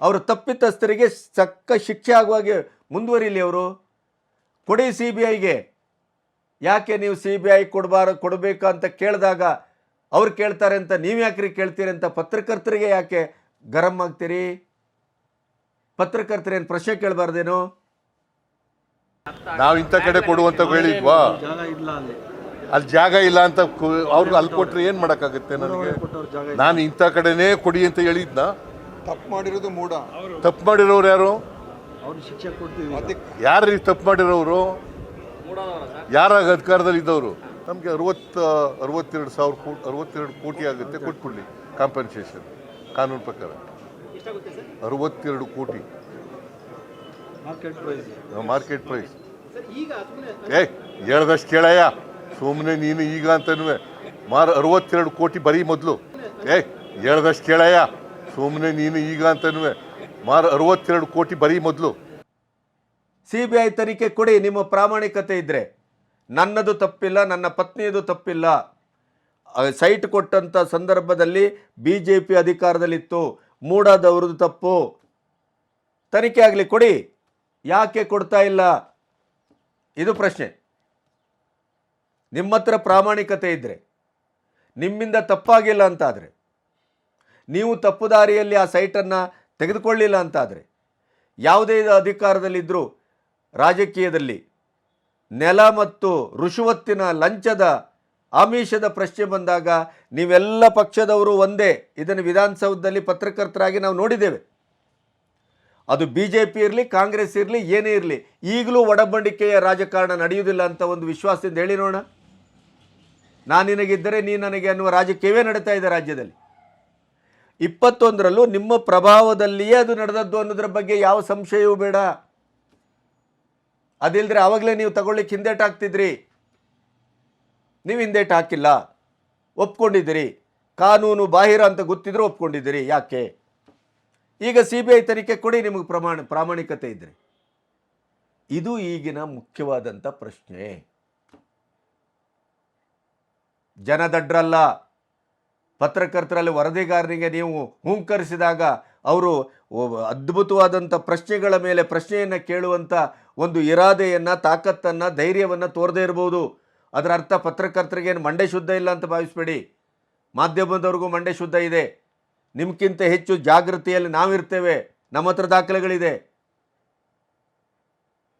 ಅವರು ತಪ್ಪಿತಸ್ಥರಿಗೆ ಸಕ್ಕ ಶಿಕ್ಷೆ ಆಗುವಾಗೆ ಮುಂದುವರಿಲಿ ಅವರು? ಕೊಡಿ ಸಿ ಬಿ ಐಗೆ ಯಾಕೆ ನೀವು ಸಿ ಬಿ ಐ ಕೊಡಬಾರ ಕೊಡಬೇಕು ಅಂತ ಕೇಳಿದಾಗ ಅವ್ರು ಕೇಳ್ತಾರೆ ಅಂತ ನೀವು ಯಾಕ್ರಿ ಕೇಳ್ತೀರಿ ಅಂತ ಪತ್ರಕರ್ತರಿಗೆ ಯಾಕೆ ಗರಂ ಆಗ್ತೀರಿ? ಪತ್ರಕರ್ತರೇನು ಪ್ರಶ್ನೆ ಕೇಳಬಾರ್ದೇನು? ನಾವು ಇಂಥ ಕಡೆ ಕೊಡುವಂತ ಹೇಳಿದ್ವಾ ಜಾಗ ಇಲ್ಲ ಅಲ್ಲಿ ಅಲ್ಲಿ ಜಾಗ ಇಲ್ಲ ಅಂತ ಕು- ಅವ್ರಿಗೆ ಅಲ್ಲಿ ಕೊಟ್ರೆ ಏನು ಮಾಡೋಕ್ಕಾಗುತ್ತೆ ನನಗೆ. ನಾನು ಇಂಥ ಕಡೆನೇ ಕೊಡಿ ಅಂತ ಹೇಳಿದ್ನ? ತಪ್ಪು ಮಾಡಿರೋದು ಮೂಢ. ತಪ್ಪು ಮಾಡಿರೋರು ಯಾರು? ಅವ್ರಿಗೆ ಶಿಕ್ಷೆ ಕೊಡ್ತೀವಿ. ಯಾರು ತಪ್ಪು ಮಾಡಿರೋರು? ಯಾರಾಗ ಅಧಿಕಾರದಲ್ಲಿ ಇದ್ದವರು? ನಮಗೆ ಅರವತ್ತು ಅರವತ್ತೆರಡು ಸಾವಿರ ಕೋಟಿ ಅರವತ್ತೆರಡು ಕೋಟಿ ಆಗುತ್ತೆ ಕೊಟ್ಬಿಡಲಿ ಕಾಂಪನ್ಸೇಷನ್ ಕಾನೂನು ಪ್ರಕಾರ. ಅರವತ್ತೆರಡು ಕೋಟಿ. ಮಾರ್ಕೆಟ್ ಪ್ರೈಸ್ ಮಾರ್ಕೆಟ್ ಪ್ರೈಸ್ ಏ ಹೇಳ್ದಷ್ಟು ಕೇಳಯ್ಯ. ಸುಮ್ಮನೆ ನೀನು ಈಗ ಅಂತನೂ ಮಾರ್ ಅರವತ್ತೆರಡು ಕೋಟಿ ಬರೀ ಮೊದಲು. ಏ ಹೇಳ್ದಷ್ಟು ಕೇಳಯ್ಯ. ಸುಮ್ಮನೆ ನೀನು ಈಗ ಅಂತನೂ ಮಾರ ಅರವತ್ತೆರಡು ಕೋಟಿ ಬರೀ ಮೊದಲು. ಸಿ ಬಿ ಐ ತನಿಖೆ ಕೊಡಿ, ನಿಮ್ಮ ಪ್ರಾಮಾಣಿಕತೆ ಇದ್ದರೆ ನನ್ನದು ತಪ್ಪಿಲ್ಲ, ನನ್ನ ಪತ್ನಿಯದು ತಪ್ಪಿಲ್ಲ. ಸೈಟ್ ಕೊಟ್ಟಂಥ ಸಂದರ್ಭದಲ್ಲಿ ಬಿ ಜೆ ಪಿ ಅಧಿಕಾರದಲ್ಲಿತ್ತು ಮೂಡಾದವ್ರದ್ದು ತಪ್ಪು. ತನಿಖೆ ಆಗಲಿ ಕೊಡಿ. ಯಾಕೆ ಕೊಡ್ತಾ ಇಲ್ಲ? ಇದು ಪ್ರಶ್ನೆ. ನಿಮ್ಮ ಹತ್ರ ಪ್ರಾಮಾಣಿಕತೆ ಇದ್ದರೆ ನಿಮ್ಮಿಂದ ತಪ್ಪಾಗಿಲ್ಲ ಅಂತಾದರೆ. ನೀವು ತಪ್ಪು ದಾರಿಯಲ್ಲಿ ಆ ಸೈಟನ್ನು ತೆಗೆದುಕೊಳ್ಳಿಲ್ಲ ಅಂತಾದರೆ, ಯಾವುದೇ ಅಧಿಕಾರದಲ್ಲಿದ್ದರೂ ರಾಜಕೀಯದಲ್ಲಿ ನೆಲ ಮತ್ತು ಋಷುವತ್ತಿನ ಲಂಚದ ಆಮಿಷದ ಪ್ರಶ್ನೆ ಬಂದಾಗ ನೀವೆಲ್ಲ ಪಕ್ಷದವರು ಒಂದೇ. ಇದನ್ನು ವಿಧಾನಸೌಧದಲ್ಲಿ ಪತ್ರಕರ್ತರಾಗಿ ನಾವು ನೋಡಿದ್ದೇವೆ. ಅದು ಬಿ ಜೆ ಪಿ ಇರಲಿ, ಕಾಂಗ್ರೆಸ್ ಇರಲಿ, ಏನೇ ಇರಲಿ, ಈಗಲೂ ಒಡಂಬಡಿಕೆಯ ರಾಜಕಾರಣ ನಡೆಯುವುದಿಲ್ಲ ಅಂತ ಒಂದು ವಿಶ್ವಾಸದಿಂದ ಹೇಳಿರೋಣ ನಾನು ನಿನಗಿದ್ದರೆ ನೀ ನನಗೆ ಅನ್ನುವ ರಾಜಕೀಯವೇ ನಡೀತಾ ಇದೆ ರಾಜ್ಯದಲ್ಲಿ. ಇಪ್ಪತ್ತೊಂದರಲ್ಲೂ ನಿಮ್ಮ ಪ್ರಭಾವದಲ್ಲಿಯೇ ಅದು ನಡೆದದ್ದು ಅನ್ನೋದ್ರ ಬಗ್ಗೆ ಯಾವ ಸಂಶಯವೂ ಬೇಡ. ಅದಿಲ್ಲದ್ರೆ ಆವಾಗಲೇ ನೀವು ತಗೊಳ್ಳಿಕ್ಕೆ ಹಿಂದೇಟು ಹಾಕ್ತಿದ್ರಿ ನೀವು ಹಿಂದೇಟು ಹಾಕಿಲ್ಲ. ಒಪ್ಕೊಂಡಿದ್ದೀರಿ. ಕಾನೂನು ಬಾಹಿರ ಅಂತ ಗೊತ್ತಿದ್ರೂ ಒಪ್ಕೊಂಡಿದ್ದೀರಿ. ಯಾಕೆ? ಈಗ ಸಿ ಬಿ ಐ ತನಿಖೆ ಕೊಡಿ, ನಿಮಗೆ ಪ್ರಮಾಣ, ಪ್ರಾಮಾಣಿಕತೆ ಇದ್ದರೆ ಇದು ಈಗಿನ ಮುಖ್ಯವಾದಂಥ ಪ್ರಶ್ನೆ. ಜನದಡ್ರಲ್ಲ ಪತ್ರಕರ್ತರಲ್ಲಿ ವರದಿಗಾರರಿಗೆ ನೀವು ಹುಂಕರಿಸಿದಾಗ ಅವರು ಅದ್ಭುತವಾದಂಥ ಪ್ರಶ್ನೆಗಳ ಮೇಲೆ ಪ್ರಶ್ನೆಯನ್ನು ಕೇಳುವಂಥ ಒಂದು ಇರಾದೆಯನ್ನು, ತಾಕತ್ತನ್ನು, ಧೈರ್ಯವನ್ನು ತೋರದೇ ಇರ್ಬೋದು. ಅದರ ಅರ್ಥ ಪತ್ರಕರ್ತರಿಗೇನು ಮಂಡೆ ಶುದ್ಧ ಇಲ್ಲ ಅಂತ ಭಾವಿಸ್ಬೇಡಿ. ಮಾಧ್ಯಮದವ್ರಿಗೂ ಮಂಡೆ ಶುದ್ಧ ಇದೆ. ನಿಮ್ಗಿಂತ ಹೆಚ್ಚು ಜಾಗೃತಿಯಲ್ಲಿ ನಾವಿರ್ತೇವೆ. ನಮ್ಮ ಹತ್ರ ದಾಖಲೆಗಳಿದೆ.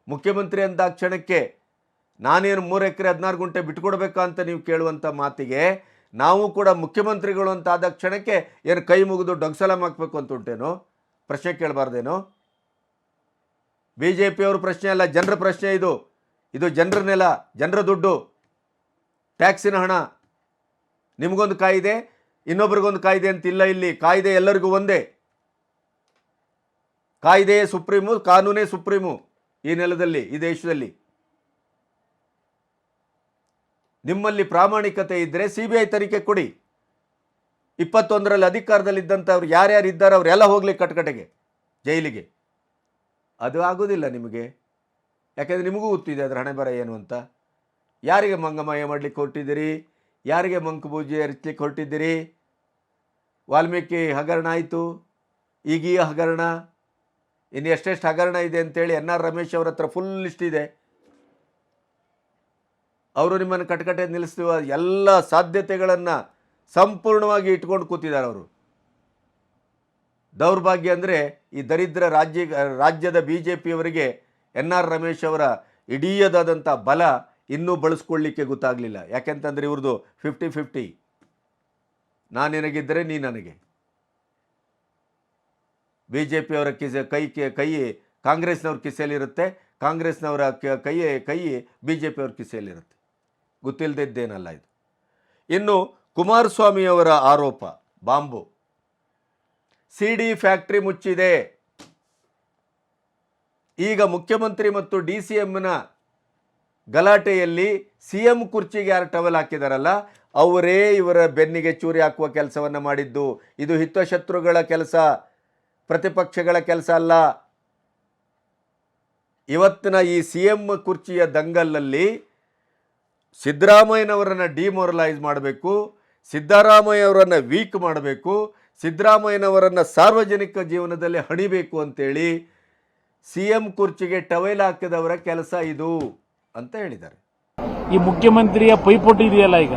ಮುಖ್ಯಮಂತ್ರಿ ಅಂದ ಕ್ಷಣಕ್ಕೆ ನಾನೇನು ಮೂರು ಎಕರೆ ಹದಿನಾರು ಗುಂಟೆ ಬಿಟ್ಕೊಡ್ಬೇಕಾ ಅಂತ ನೀವು ಕೇಳುವಂಥ ಮಾತಿಗೆ ನಾವು ಕೂಡ ಮುಖ್ಯಮಂತ್ರಿಗಳು ಅಂತಾದ ಕ್ಷಣಕ್ಕೆ ಏನು ಕೈ ಮುಗಿದು ಡೊಗ್ಸಲಾಮ್ ಹಾಕಬೇಕು ಅಂತ ಉಂಟೇನೋ? ಪ್ರಶ್ನೆ ಕೇಳಬಾರ್ದೇನೋ? ಬಿ ಜೆ ಪಿಯವ್ರ ಪ್ರಶ್ನೆ ಅಲ್ಲ, ಜನರ ಪ್ರಶ್ನೆ ಇದು. ಇದು ಜನರ ನೆಲ, ಜನರ ದುಡ್ಡು. ಟ್ಯಾಕ್ಸಿನ ಹಣ. ನಿಮಗೊಂದು ಕಾಯಿದೆ, ಇನ್ನೊಬ್ರಿಗೊಂದು ಕಾಯಿದೆ ಅಂತ ಇಲ್ಲ. ಇಲ್ಲಿ ಕಾಯ್ದೆ ಎಲ್ಲರಿಗೂ ಒಂದೇ. ಕಾಯ್ದೆಯೇ ಸುಪ್ರೀಮು, ಕಾನೂನೇ ಸುಪ್ರೀಮು ಈ ನೆಲದಲ್ಲಿ, ಈ ದೇಶದಲ್ಲಿ. ನಿಮ್ಮಲ್ಲಿ ಪ್ರಾಮಾಣಿಕತೆ ಇದ್ದರೆ ಸಿ ಬಿ ಐ ತನಿಖೆ ಕೊಡಿ. ಇಪ್ಪತ್ತೊಂದರಲ್ಲಿ ಅಧಿಕಾರದಲ್ಲಿದ್ದಂಥವ್ರು ಯಾರ್ಯಾರು ಇದ್ದಾರೆ ಅವರೆಲ್ಲ ಹೋಗಲಿ ಕಟ್ಕಟೆಗೆ, ಜೈಲಿಗೆ. ಅದು ಆಗೋದಿಲ್ಲ ನಿಮಗೆ. ಯಾಕೆಂದರೆ ನಿಮಗೂ ಗೊತ್ತಿದೆ ಅದರ ಹಣೆ ಬರ ಏನು ಅಂತ. ಯಾರಿಗೆ ಮಂಗಮಯ ಮಾಡಲಿಕ್ಕೆ ಹೊರಟಿದ್ದೀರಿ? ಯಾರಿಗೆ ಮಂಕುಪೂಜೆ ಹರಿಸ್ಲಿಕ್ಕೆ ಹೊರಟಿದ್ದೀರಿ? ವಾಲ್ಮೀಕಿ ಹಗರಣ ಆಯಿತು? ಈಗೀಯ ಹಗರಣ? ಇನ್ನು ಎಷ್ಟೆಷ್ಟು ಹಗರಣ ಇದೆ ಅಂತೇಳಿ ಎನ್ ಆರ್ ರಮೇಶ್ ಅವರ ಹತ್ರ ಫುಲ್ ಲಿಸ್ಟ್ ಇದೆ. ಅವರು ನಿಮ್ಮನ್ನು ಕಟಕಟೆ ನಿಲ್ಲಿಸುವ ಎಲ್ಲ ಸಾಧ್ಯತೆಗಳನ್ನು ಸಂಪೂರ್ಣವಾಗಿ ಇಟ್ಕೊಂಡು ಕೂತಿದ್ದಾರೆ ಅವರು. ದೌರ್ಭಾಗ್ಯ ಅಂದರೆ ಈ ದರಿದ್ರ ರಾಜ್ಯ, ರಾಜ್ಯದ ಬಿ ಜೆ ಪಿಯವರಿಗೆ ಎನ್ ಆರ್ ರಮೇಶ್ ಅವರ ಇಡೀಯದಾದಂಥ ಬಲ ಇನ್ನೂ ಬಳಸ್ಕೊಳ್ಳಿಕ್ಕೆ ಗೊತ್ತಾಗಲಿಲ್ಲ. ಯಾಕೆಂತಂದರೆ ಇವ್ರದ್ದು ಫಿಫ್ಟಿ ಫಿಫ್ಟಿ ನಾನು ನಿನಗಿದ್ದರೆ ನೀ ನನಗೆ. ಬಿ ಜೆ ಪಿಯವರ ಕಿಸೆ, ಕೈ ಕೆ- ಕಾಂಗ್ರೆಸ್ನವ್ರ ಕಿಸೆಯಲ್ಲಿರುತ್ತೆ. ಕಾಂಗ್ರೆಸ್ನವರ ಕ- ಕೈ ಕೈ ಬಿ ಜೆ ಪಿಯವ್ರ ಕಿಸೆಯಲ್ಲಿರುತ್ತೆ. ಗೊತ್ತಿಲ್ಲದಿದ್ದೇನಲ್ಲ ಇದು. ಇನ್ನು ಕುಮಾರಸ್ವಾಮಿಯವರ ಆರೋಪ, ಬಾಂಬು. ಸಿ ಡಿ ಫ್ಯಾಕ್ಟ್ರಿ ಮುಚ್ಚಿದೆ. ಈಗ ಮುಖ್ಯಮಂತ್ರಿ ಮತ್ತು ಡಿ ಸಿ ಎಂನ ಗಲಾಟೆಯಲ್ಲಿ ಸಿ ಎಂ ಕುರ್ಚಿಗೆ ಯಾರು ಟವಲ್ ಹಾಕಿದಾರಲ್ಲ, ಅವರೇ ಇವರ ಬೆನ್ನಿಗೆ ಚೂರಿ ಹಾಕುವ ಕೆಲಸವನ್ನು ಮಾಡಿದ್ದು. ಇದು ಹಿತಶತ್ರುಗಳ ಕೆಲಸ, ಪ್ರತಿಪಕ್ಷಗಳ ಕೆಲಸ ಅಲ್ಲ. ಇವತ್ತಿನ ಈ ಸಿ ಎಂ ಕುರ್ಚಿಯ ದಂಗಲ್ಲಲ್ಲಿ ಸಿದ್ದರಾಮಯ್ಯನವರನ್ನು ಡಿಮೊರಲೈಸ್ ಮಾಡಬೇಕು ಸಿದ್ದರಾಮಯ್ಯವರನ್ನು ವೀಕ್ ಮಾಡಬೇಕು, ಸಿದ್ದರಾಮಯ್ಯನವರನ್ನು ಸಾರ್ವಜನಿಕ ಜೀವನದಲ್ಲಿ ಹಣಿಬೇಕು ಅಂತೇಳಿ ಸಿ ಎಂ ಕುರ್ಚಿಗೆ ಟವೆಲ್ ಹಾಕಿದವರ ಕೆಲಸ ಇದು ಅಂತ ಹೇಳಿದ್ದಾರೆ. ಈ ಮುಖ್ಯಮಂತ್ರಿಯ ಪೈಪೋಟಿ ಇದೆಯಲ್ಲ ಈಗ?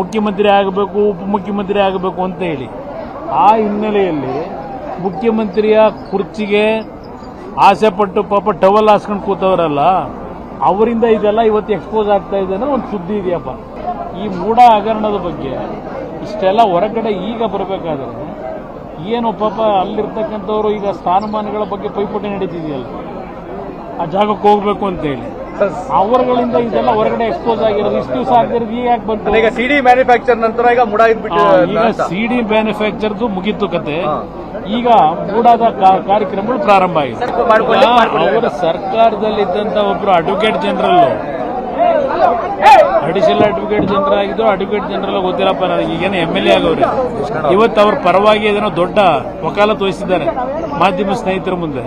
ಮುಖ್ಯಮಂತ್ರಿ ಆಗಬೇಕು, ಉಪಮುಖ್ಯಮಂತ್ರಿ ಆಗಬೇಕು ಅಂತ ಹೇಳಿ. ಆ ಹಿನ್ನೆಲೆಯಲ್ಲಿ ಮುಖ್ಯಮಂತ್ರಿಯ ಕುರ್ಚಿಗೆ ಆಸೆ ಪಟ್ಟು ಪಾಪ ಟವಲ್ ಹಾಸ್ಕೊಂಡು ಕೂತವರಲ್ಲ ಅವರಿಂದ ಇದೆಲ್ಲ ಇವತ್ತು ಎಕ್ಸ್ಪೋಸ್ ಆಗ್ತಾ ಇದೆ ಅಂದ್ರೆ ಒಂದು ಸುದ್ದಿ ಇದೆಯಪ್ಪ. ಈ ಮೂಢ ಹಗರಣದ ಬಗ್ಗೆ ಇಷ್ಟೆಲ್ಲ ಹೊರಗಡೆ ಈಗ ಬರಬೇಕಾದ್ರೆ ಏನು ಪಾಪ ಅಲ್ಲಿರ್ತಕ್ಕಂಥವ್ರು ಈಗ ಸ್ಥಾನಮಾನಗಳ ಬಗ್ಗೆ ಪೈಪೋಟಿ ನಡೀತಿದೆಯಲ್ಲ? ಆ ಜಾಗಕ್ಕೆ ಹೋಗ್ಬೇಕು ಅಂತ ಹೇಳಿ. ಅವರುಗಳಿಂದ ಇದೆಲ್ಲ ಹೊರಗಡೆ ಎಕ್ಸ್ಪೋಸ್ ಆಗಿರೋದು ಇಷ್ಟು ದಿವಸ ಆಗಿರೋದು ಈಗ ಯಾಕೆ ಬಂತು? ಈಗ ಸಿಡಿ ಮ್ಯಾನುಫ್ಯಾಕ್ಚರ್ ನಂತರ ಈಗ ಮುಡ ಇದ್ಬಿಟ್ಟು ಆ, ಈಗ ಸಿಡಿ ಮ್ಯಾನುಫ್ಯಾಕ್ಚರ್ದು ಮುಗಿತು ಕತೆ. ಈಗ ಮೂಡಾದ ಕಾರ್ಯಕ್ರಮಗಳು ಪ್ರಾರಂಭ ಆಗಿದೆ. ಅವರ ಸರ್ಕಾರದಲ್ಲಿದ್ದಂತ ಒಬ್ರು advocate general additional advocate general ಆಗಿದ್ರು ಅಡ್ವೊಕೇಟ್ ಜನರಲ್ ಗೊತ್ತಿಲ್ಲಪ್ಪ ನನಗೆ ಈಗೇನು ಎಂ ಎಲ್ ಎ ಆಗವ್ರೆ. ಇವತ್ತು ಅವ್ರ ಪರವಾಗಿ ಏನೋ ದೊಡ್ಡ ವಕಾಲತ್ ವಹಿಸಿದ್ದಾರೆ ಮಾಧ್ಯಮ ಸ್ನೇಹಿತರ ಮುಂದೆ.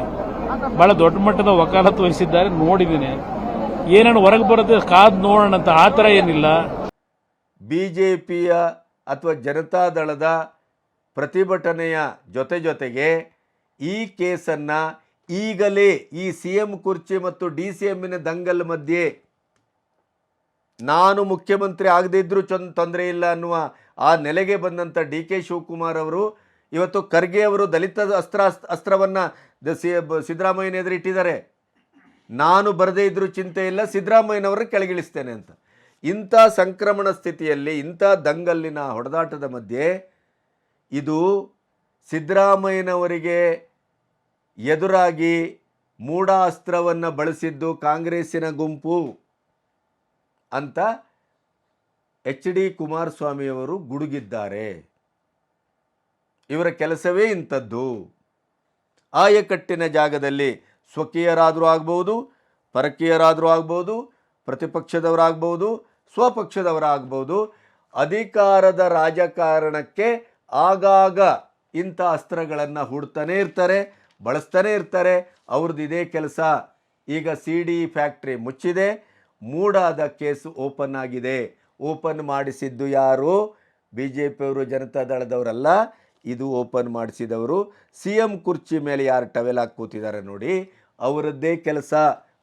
ಬಹಳ ದೊಡ್ಡ ಮಟ್ಟದ ವಕಾಲತ್ ವಹಿಸಿದ್ದಾರೆ ನೋಡಿದ್ದೀನಿ. ಏನೇನು ಹೊರಗೆ ಬರುತ್ತೆ ಕಾದ್ ನೋಡೋಣ ಅಂತ ಆ ಥರ ಏನಿಲ್ಲ. ಬಿಜೆಪಿಯ ಜೆ ಪಿಯ ಅಥವಾ ಜನತಾದಳದ ಪ್ರತಿಭಟನೆಯ ಜೊತೆ ಜೊತೆಗೆ ಈ ಕೇಸನ್ನು ಈಗಲೇ ಈ ಸಿ ಎಂ ಕುರ್ಚಿ ಮತ್ತು ಡಿ ಸಿ ಎಮ್ಮಿನ ದಂಗಲ್ ಮಧ್ಯೆ ನಾನು ಮುಖ್ಯಮಂತ್ರಿ ಆಗದಿದ್ದರೂ ಚೊ ತೊಂದರೆ ಇಲ್ಲ ಅನ್ನುವ ಆ ನೆಲೆಗೆ ಬಂದಂಥ ಡಿ ಕೆ ಶಿವಕುಮಾರ್ ಅವರು ಇವತ್ತು ಖರ್ಗೆ ಅವರು ದಲಿತ ಅಸ್ತ್ರ, ಅಸ್ತ್ರವನ್ನು ಸಿದ್ದರಾಮಯ್ಯನ ಎದುರು ಇಟ್ಟಿದ್ದಾರೆ. ನಾನು ಬರದೇ ಇದ್ದರೂ ಚಿಂತೆ ಇಲ್ಲ ಸಿದ್ದರಾಮಯ್ಯನವರ ಕೆಳಗಿಳಿಸ್ತೇನೆ ಅಂತ. ಇಂಥ ಸಂಕ್ರಮಣ ಸ್ಥಿತಿಯಲ್ಲಿ, ಇಂಥ ದಂಗಲ್ಲಿನ ಹೊಡೆದಾಟದ ಮಧ್ಯೆ ಇದು ಸಿದ್ದರಾಮಯ್ಯನವರಿಗೆ ಎದುರಾಗಿ ಮೂಢಾಸ್ತ್ರವನ್ನು ಬಳಸಿದ್ದು ಕಾಂಗ್ರೆಸ್ಸಿನ ಗುಂಪು ಅಂತ ಎಚ್ ಡಿ ಕುಮಾರಸ್ವಾಮಿಯವರು ಗುಡುಗಿದ್ದಾರೆ. ಇವರ ಕೆಲಸವೇ ಇಂಥದ್ದು. ಆಯಕಟ್ಟಿನ ಜಾಗದಲ್ಲಿ ಸ್ವಕೀಯರಾದರೂ ಆಗ್ಬೋದು, ಪರಕೀಯರಾದರೂ ಆಗ್ಬೋದು, ಪ್ರತಿಪಕ್ಷದವರಾಗ್ಬೋದು, ಸ್ವಪಕ್ಷದವರಾಗ್ಬೋದು, ಅಧಿಕಾರದ ರಾಜಕಾರಣಕ್ಕೆ ಆಗಾಗ ಇಂಥ ಅಸ್ತ್ರಗಳನ್ನು ಹುಡ್ತಾನೆ ಇರ್ತಾರೆ, ಬಳಸ್ತಾನೆ ಇರ್ತಾರೆ. ಅವ್ರದ್ದು ಇದೇ ಕೆಲಸ. ಈಗ ಸಿ ಡಿ ಫ್ಯಾಕ್ಟ್ರಿ ಮುಚ್ಚಿದೆ. ಮೂಡಾದ ಕೇಸು ಓಪನ್ ಆಗಿದೆ. ಓಪನ್ ಮಾಡಿಸಿದ್ದು ಯಾರು? ಬಿ ಜೆ ಪಿಯವರು ಜನತಾದಳದವರಲ್ಲ ಇದು ಓಪನ್ ಮಾಡಿಸಿದವರು. ಸಿ ಎಂ ಕುರ್ಚಿ ಮೇಲೆ ಯಾರು ಟವೆಲ್ ಹಾಕಿ ಕೂತಿದ್ದಾರೆ ನೋಡಿ. ಅವರದ್ದೇ ಕೆಲಸ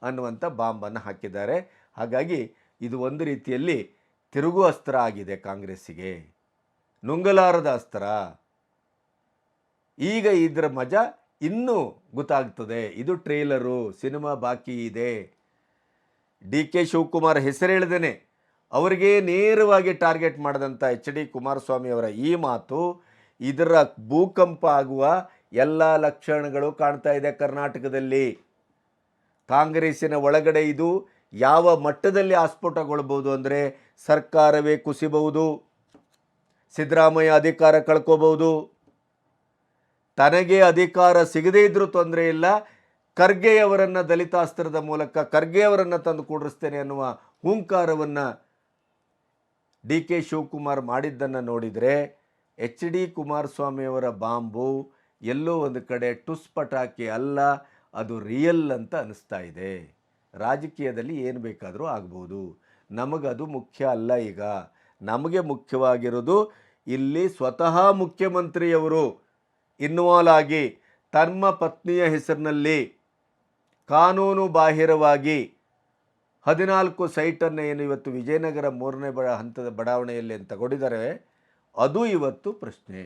ಅನ್ನುವಂಥ ಬಾಂಬನ್ನು ಹಾಕಿದ್ದಾರೆ. ಹಾಗಾಗಿ ಇದು ಒಂದು ರೀತಿಯಲ್ಲಿ ತಿರುಗು ಅಸ್ತ್ರ ಆಗಿದೆ ಕಾಂಗ್ರೆಸ್ಸಿಗೆ. ನುಂಗಲಾರದ ಅಸ್ತ್ರ. ಈಗ ಇದರ ಮಜಾ ಇನ್ನೂ ಗೊತ್ತಾಗ್ತದೆ. ಇದು ಟ್ರೇಲರು, ಸಿನಿಮಾ ಬಾಕಿ ಇದೆ. ಡಿ ಕೆ ಶಿವಕುಮಾರ್ ಹೆಸರೇಳ್ದೇನೆ ಅವರಿಗೆ ನೇರವಾಗಿ ಟಾರ್ಗೆಟ್ ಮಾಡಿದಂಥ ಎಚ್ ಡಿ ಕುಮಾರಸ್ವಾಮಿ ಅವರ ಈ ಮಾತು, ಇದರ ಭೂಕಂಪ ಆಗುವ ಎಲ್ಲ ಲಕ್ಷಣಗಳು ಕಾಣ್ತಾ ಇದೆ ಕರ್ನಾಟಕದಲ್ಲಿ. ಕಾಂಗ್ರೆಸ್ಸಿನ ಒಳಗಡೆ ಇದು ಯಾವ ಮಟ್ಟದಲ್ಲಿ ಆಸ್ಫೋಟಗೊಳ್ಬೋದು ಅಂದರೆ ಸರ್ಕಾರವೇ ಕುಸಿಬಹುದು. ಸಿದ್ದರಾಮಯ್ಯ ಅಧಿಕಾರ ಕಳ್ಕೋಬಹುದು. ತನಗೆ ಅಧಿಕಾರ ಸಿಗದೇ ಇದ್ರೂ ತೊಂದರೆ ಇಲ್ಲ. ಖರ್ಗೆಯವರನ್ನು ದಲಿತಾಸ್ತ್ರದ ಮೂಲಕ ಖರ್ಗೆಯವರನ್ನು ತಂದು ಕೂಡಿಸ್ತೇನೆ ಅನ್ನುವ ಹೂಂಕಾರವನ್ನು ಡಿ ಕೆ ಶಿವಕುಮಾರ್ ಮಾಡಿದ್ದನ್ನು ನೋಡಿದರೆ ಎಚ್ ಡಿ ಕುಮಾರಸ್ವಾಮಿಯವರ ಬಾಂಬು ಎಲ್ಲೋ ಒಂದು ಕಡೆ ಟುಸ್ ಪಟಾಕಿ ಅಲ್ಲ, ಅದು ರಿಯಲ್ ಅಂತ ಅನಿಸ್ತಾ ಇದೆ. ರಾಜಕೀಯದಲ್ಲಿ ಏನು ಬೇಕಾದರೂ ಆಗ್ಬೋದು. ನಮಗದು ಮುಖ್ಯ ಅಲ್ಲ ಈಗ. ನಮಗೆ ಮುಖ್ಯವಾಗಿರೋದು ಇಲ್ಲಿ ಸ್ವತಃ ಮುಖ್ಯಮಂತ್ರಿಯವರು ಇನ್ವಾಲ್ವ್ ಆಗಿ ತಮ್ಮ ಪತ್ನಿಯ ಹೆಸರಿನಲ್ಲಿ ಕಾನೂನು ಬಾಹಿರವಾಗಿ ಹದಿನಾಲ್ಕು ಸೈಟನ್ನು ಏನು ಇವತ್ತು ವಿಜಯನಗರ ಮೂರನೇ ಬಡ ಹಂತದ ಬಡಾವಣೆಯಲ್ಲಿ ತಗೊಂಡಿದ್ದಾರೆ ಅದು ಇವತ್ತು ಪ್ರಶ್ನೆ.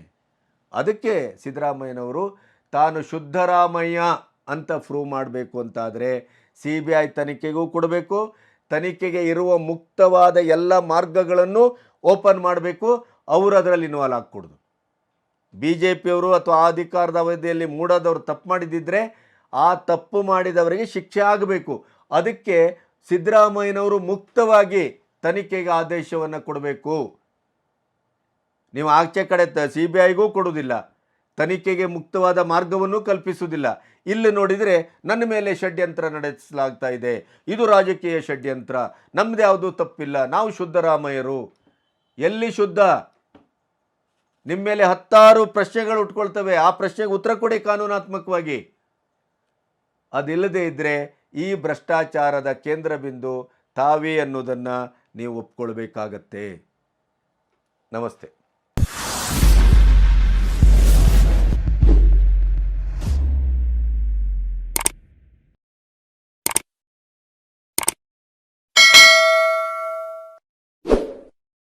ಅದಕ್ಕೆ ಸಿದ್ದರಾಮಯ್ಯನವರು ತಾನು ಶುದ್ಧರಾಮಯ್ಯ ಅಂತ ಪ್ರೂವ್ ಮಾಡಬೇಕು ಅಂತಾದರೆ ಸಿ ಬಿ ಐ ತನಿಖೆಗೂ ಕೊಡಬೇಕು, ತನಿಖೆಗೆ ಇರುವ ಮುಕ್ತವಾದ ಎಲ್ಲ ಮಾರ್ಗಗಳನ್ನು ಓಪನ್ ಮಾಡಬೇಕು ಅವರು ಅದರಲ್ಲಿ ಇನ್ವಾಲ್ವ್ ಆಗಕೂಡ್ದು. ಬಿ ಜೆ ಪಿಯವರು ಅಥವಾ ಆ ಅಧಿಕಾರದ ಅವಧಿಯಲ್ಲಿ ಮೂಡದವರು ತಪ್ಪು ಮಾಡಿದ್ದಿದ್ರೆ ಆ ತಪ್ಪು ಮಾಡಿದವರಿಗೆ ಶಿಕ್ಷೆ ಆಗಬೇಕು. ಅದಕ್ಕೆ ಸಿದ್ದರಾಮಯ್ಯನವರು ಮುಕ್ತವಾಗಿ ತನಿಖೆಗೆ ಆದೇಶವನ್ನು ಕೊಡಬೇಕು. ನೀವು ಆಚೆ ಕಡೆ ಸಿ ಬಿ ಐಗೂ ಕೊಡುವುದಿಲ್ಲ ತನಿಖೆಗೆ ಮುಕ್ತವಾದ ಮಾರ್ಗವನ್ನು ಕಲ್ಪಿಸುವುದಿಲ್ಲ. ಇಲ್ಲಿ ನೋಡಿದರೆ ನನ್ನ ಮೇಲೆ ಷಡ್ಯಂತ್ರ ನಡೆಸಲಾಗ್ತಾ ಇದೆ. ಇದು ರಾಜಕೀಯ ಷಡ್ಯಂತ್ರ. ನಮ್ದು ಯಾವುದೂ ತಪ್ಪಿಲ್ಲ. ನಾವು ಶುದ್ಧರಾಮಯ್ಯರು ಎಲ್ಲಿ ಶುದ್ಧ? ನಿಮ್ಮ ಮೇಲೆ ಹತ್ತಾರು ಪ್ರಶ್ನೆಗಳು ಉಟ್ಕೊಳ್ತವೆ. ಆ ಪ್ರಶ್ನೆಗೆ ಉತ್ತರ ಕೊಡಿ ಕಾನೂನಾತ್ಮಕವಾಗಿ. ಅದಿಲ್ಲದೆ ಇದ್ದರೆ ಈ ಭ್ರಷ್ಟಾಚಾರದ ಕೇಂದ್ರ ಬಿಂದು ತಾವೇ ಅನ್ನೋದನ್ನು ನೀವು ಒಪ್ಕೊಳ್ಬೇಕಾಗತ್ತೆ. ನಮಸ್ತೆ.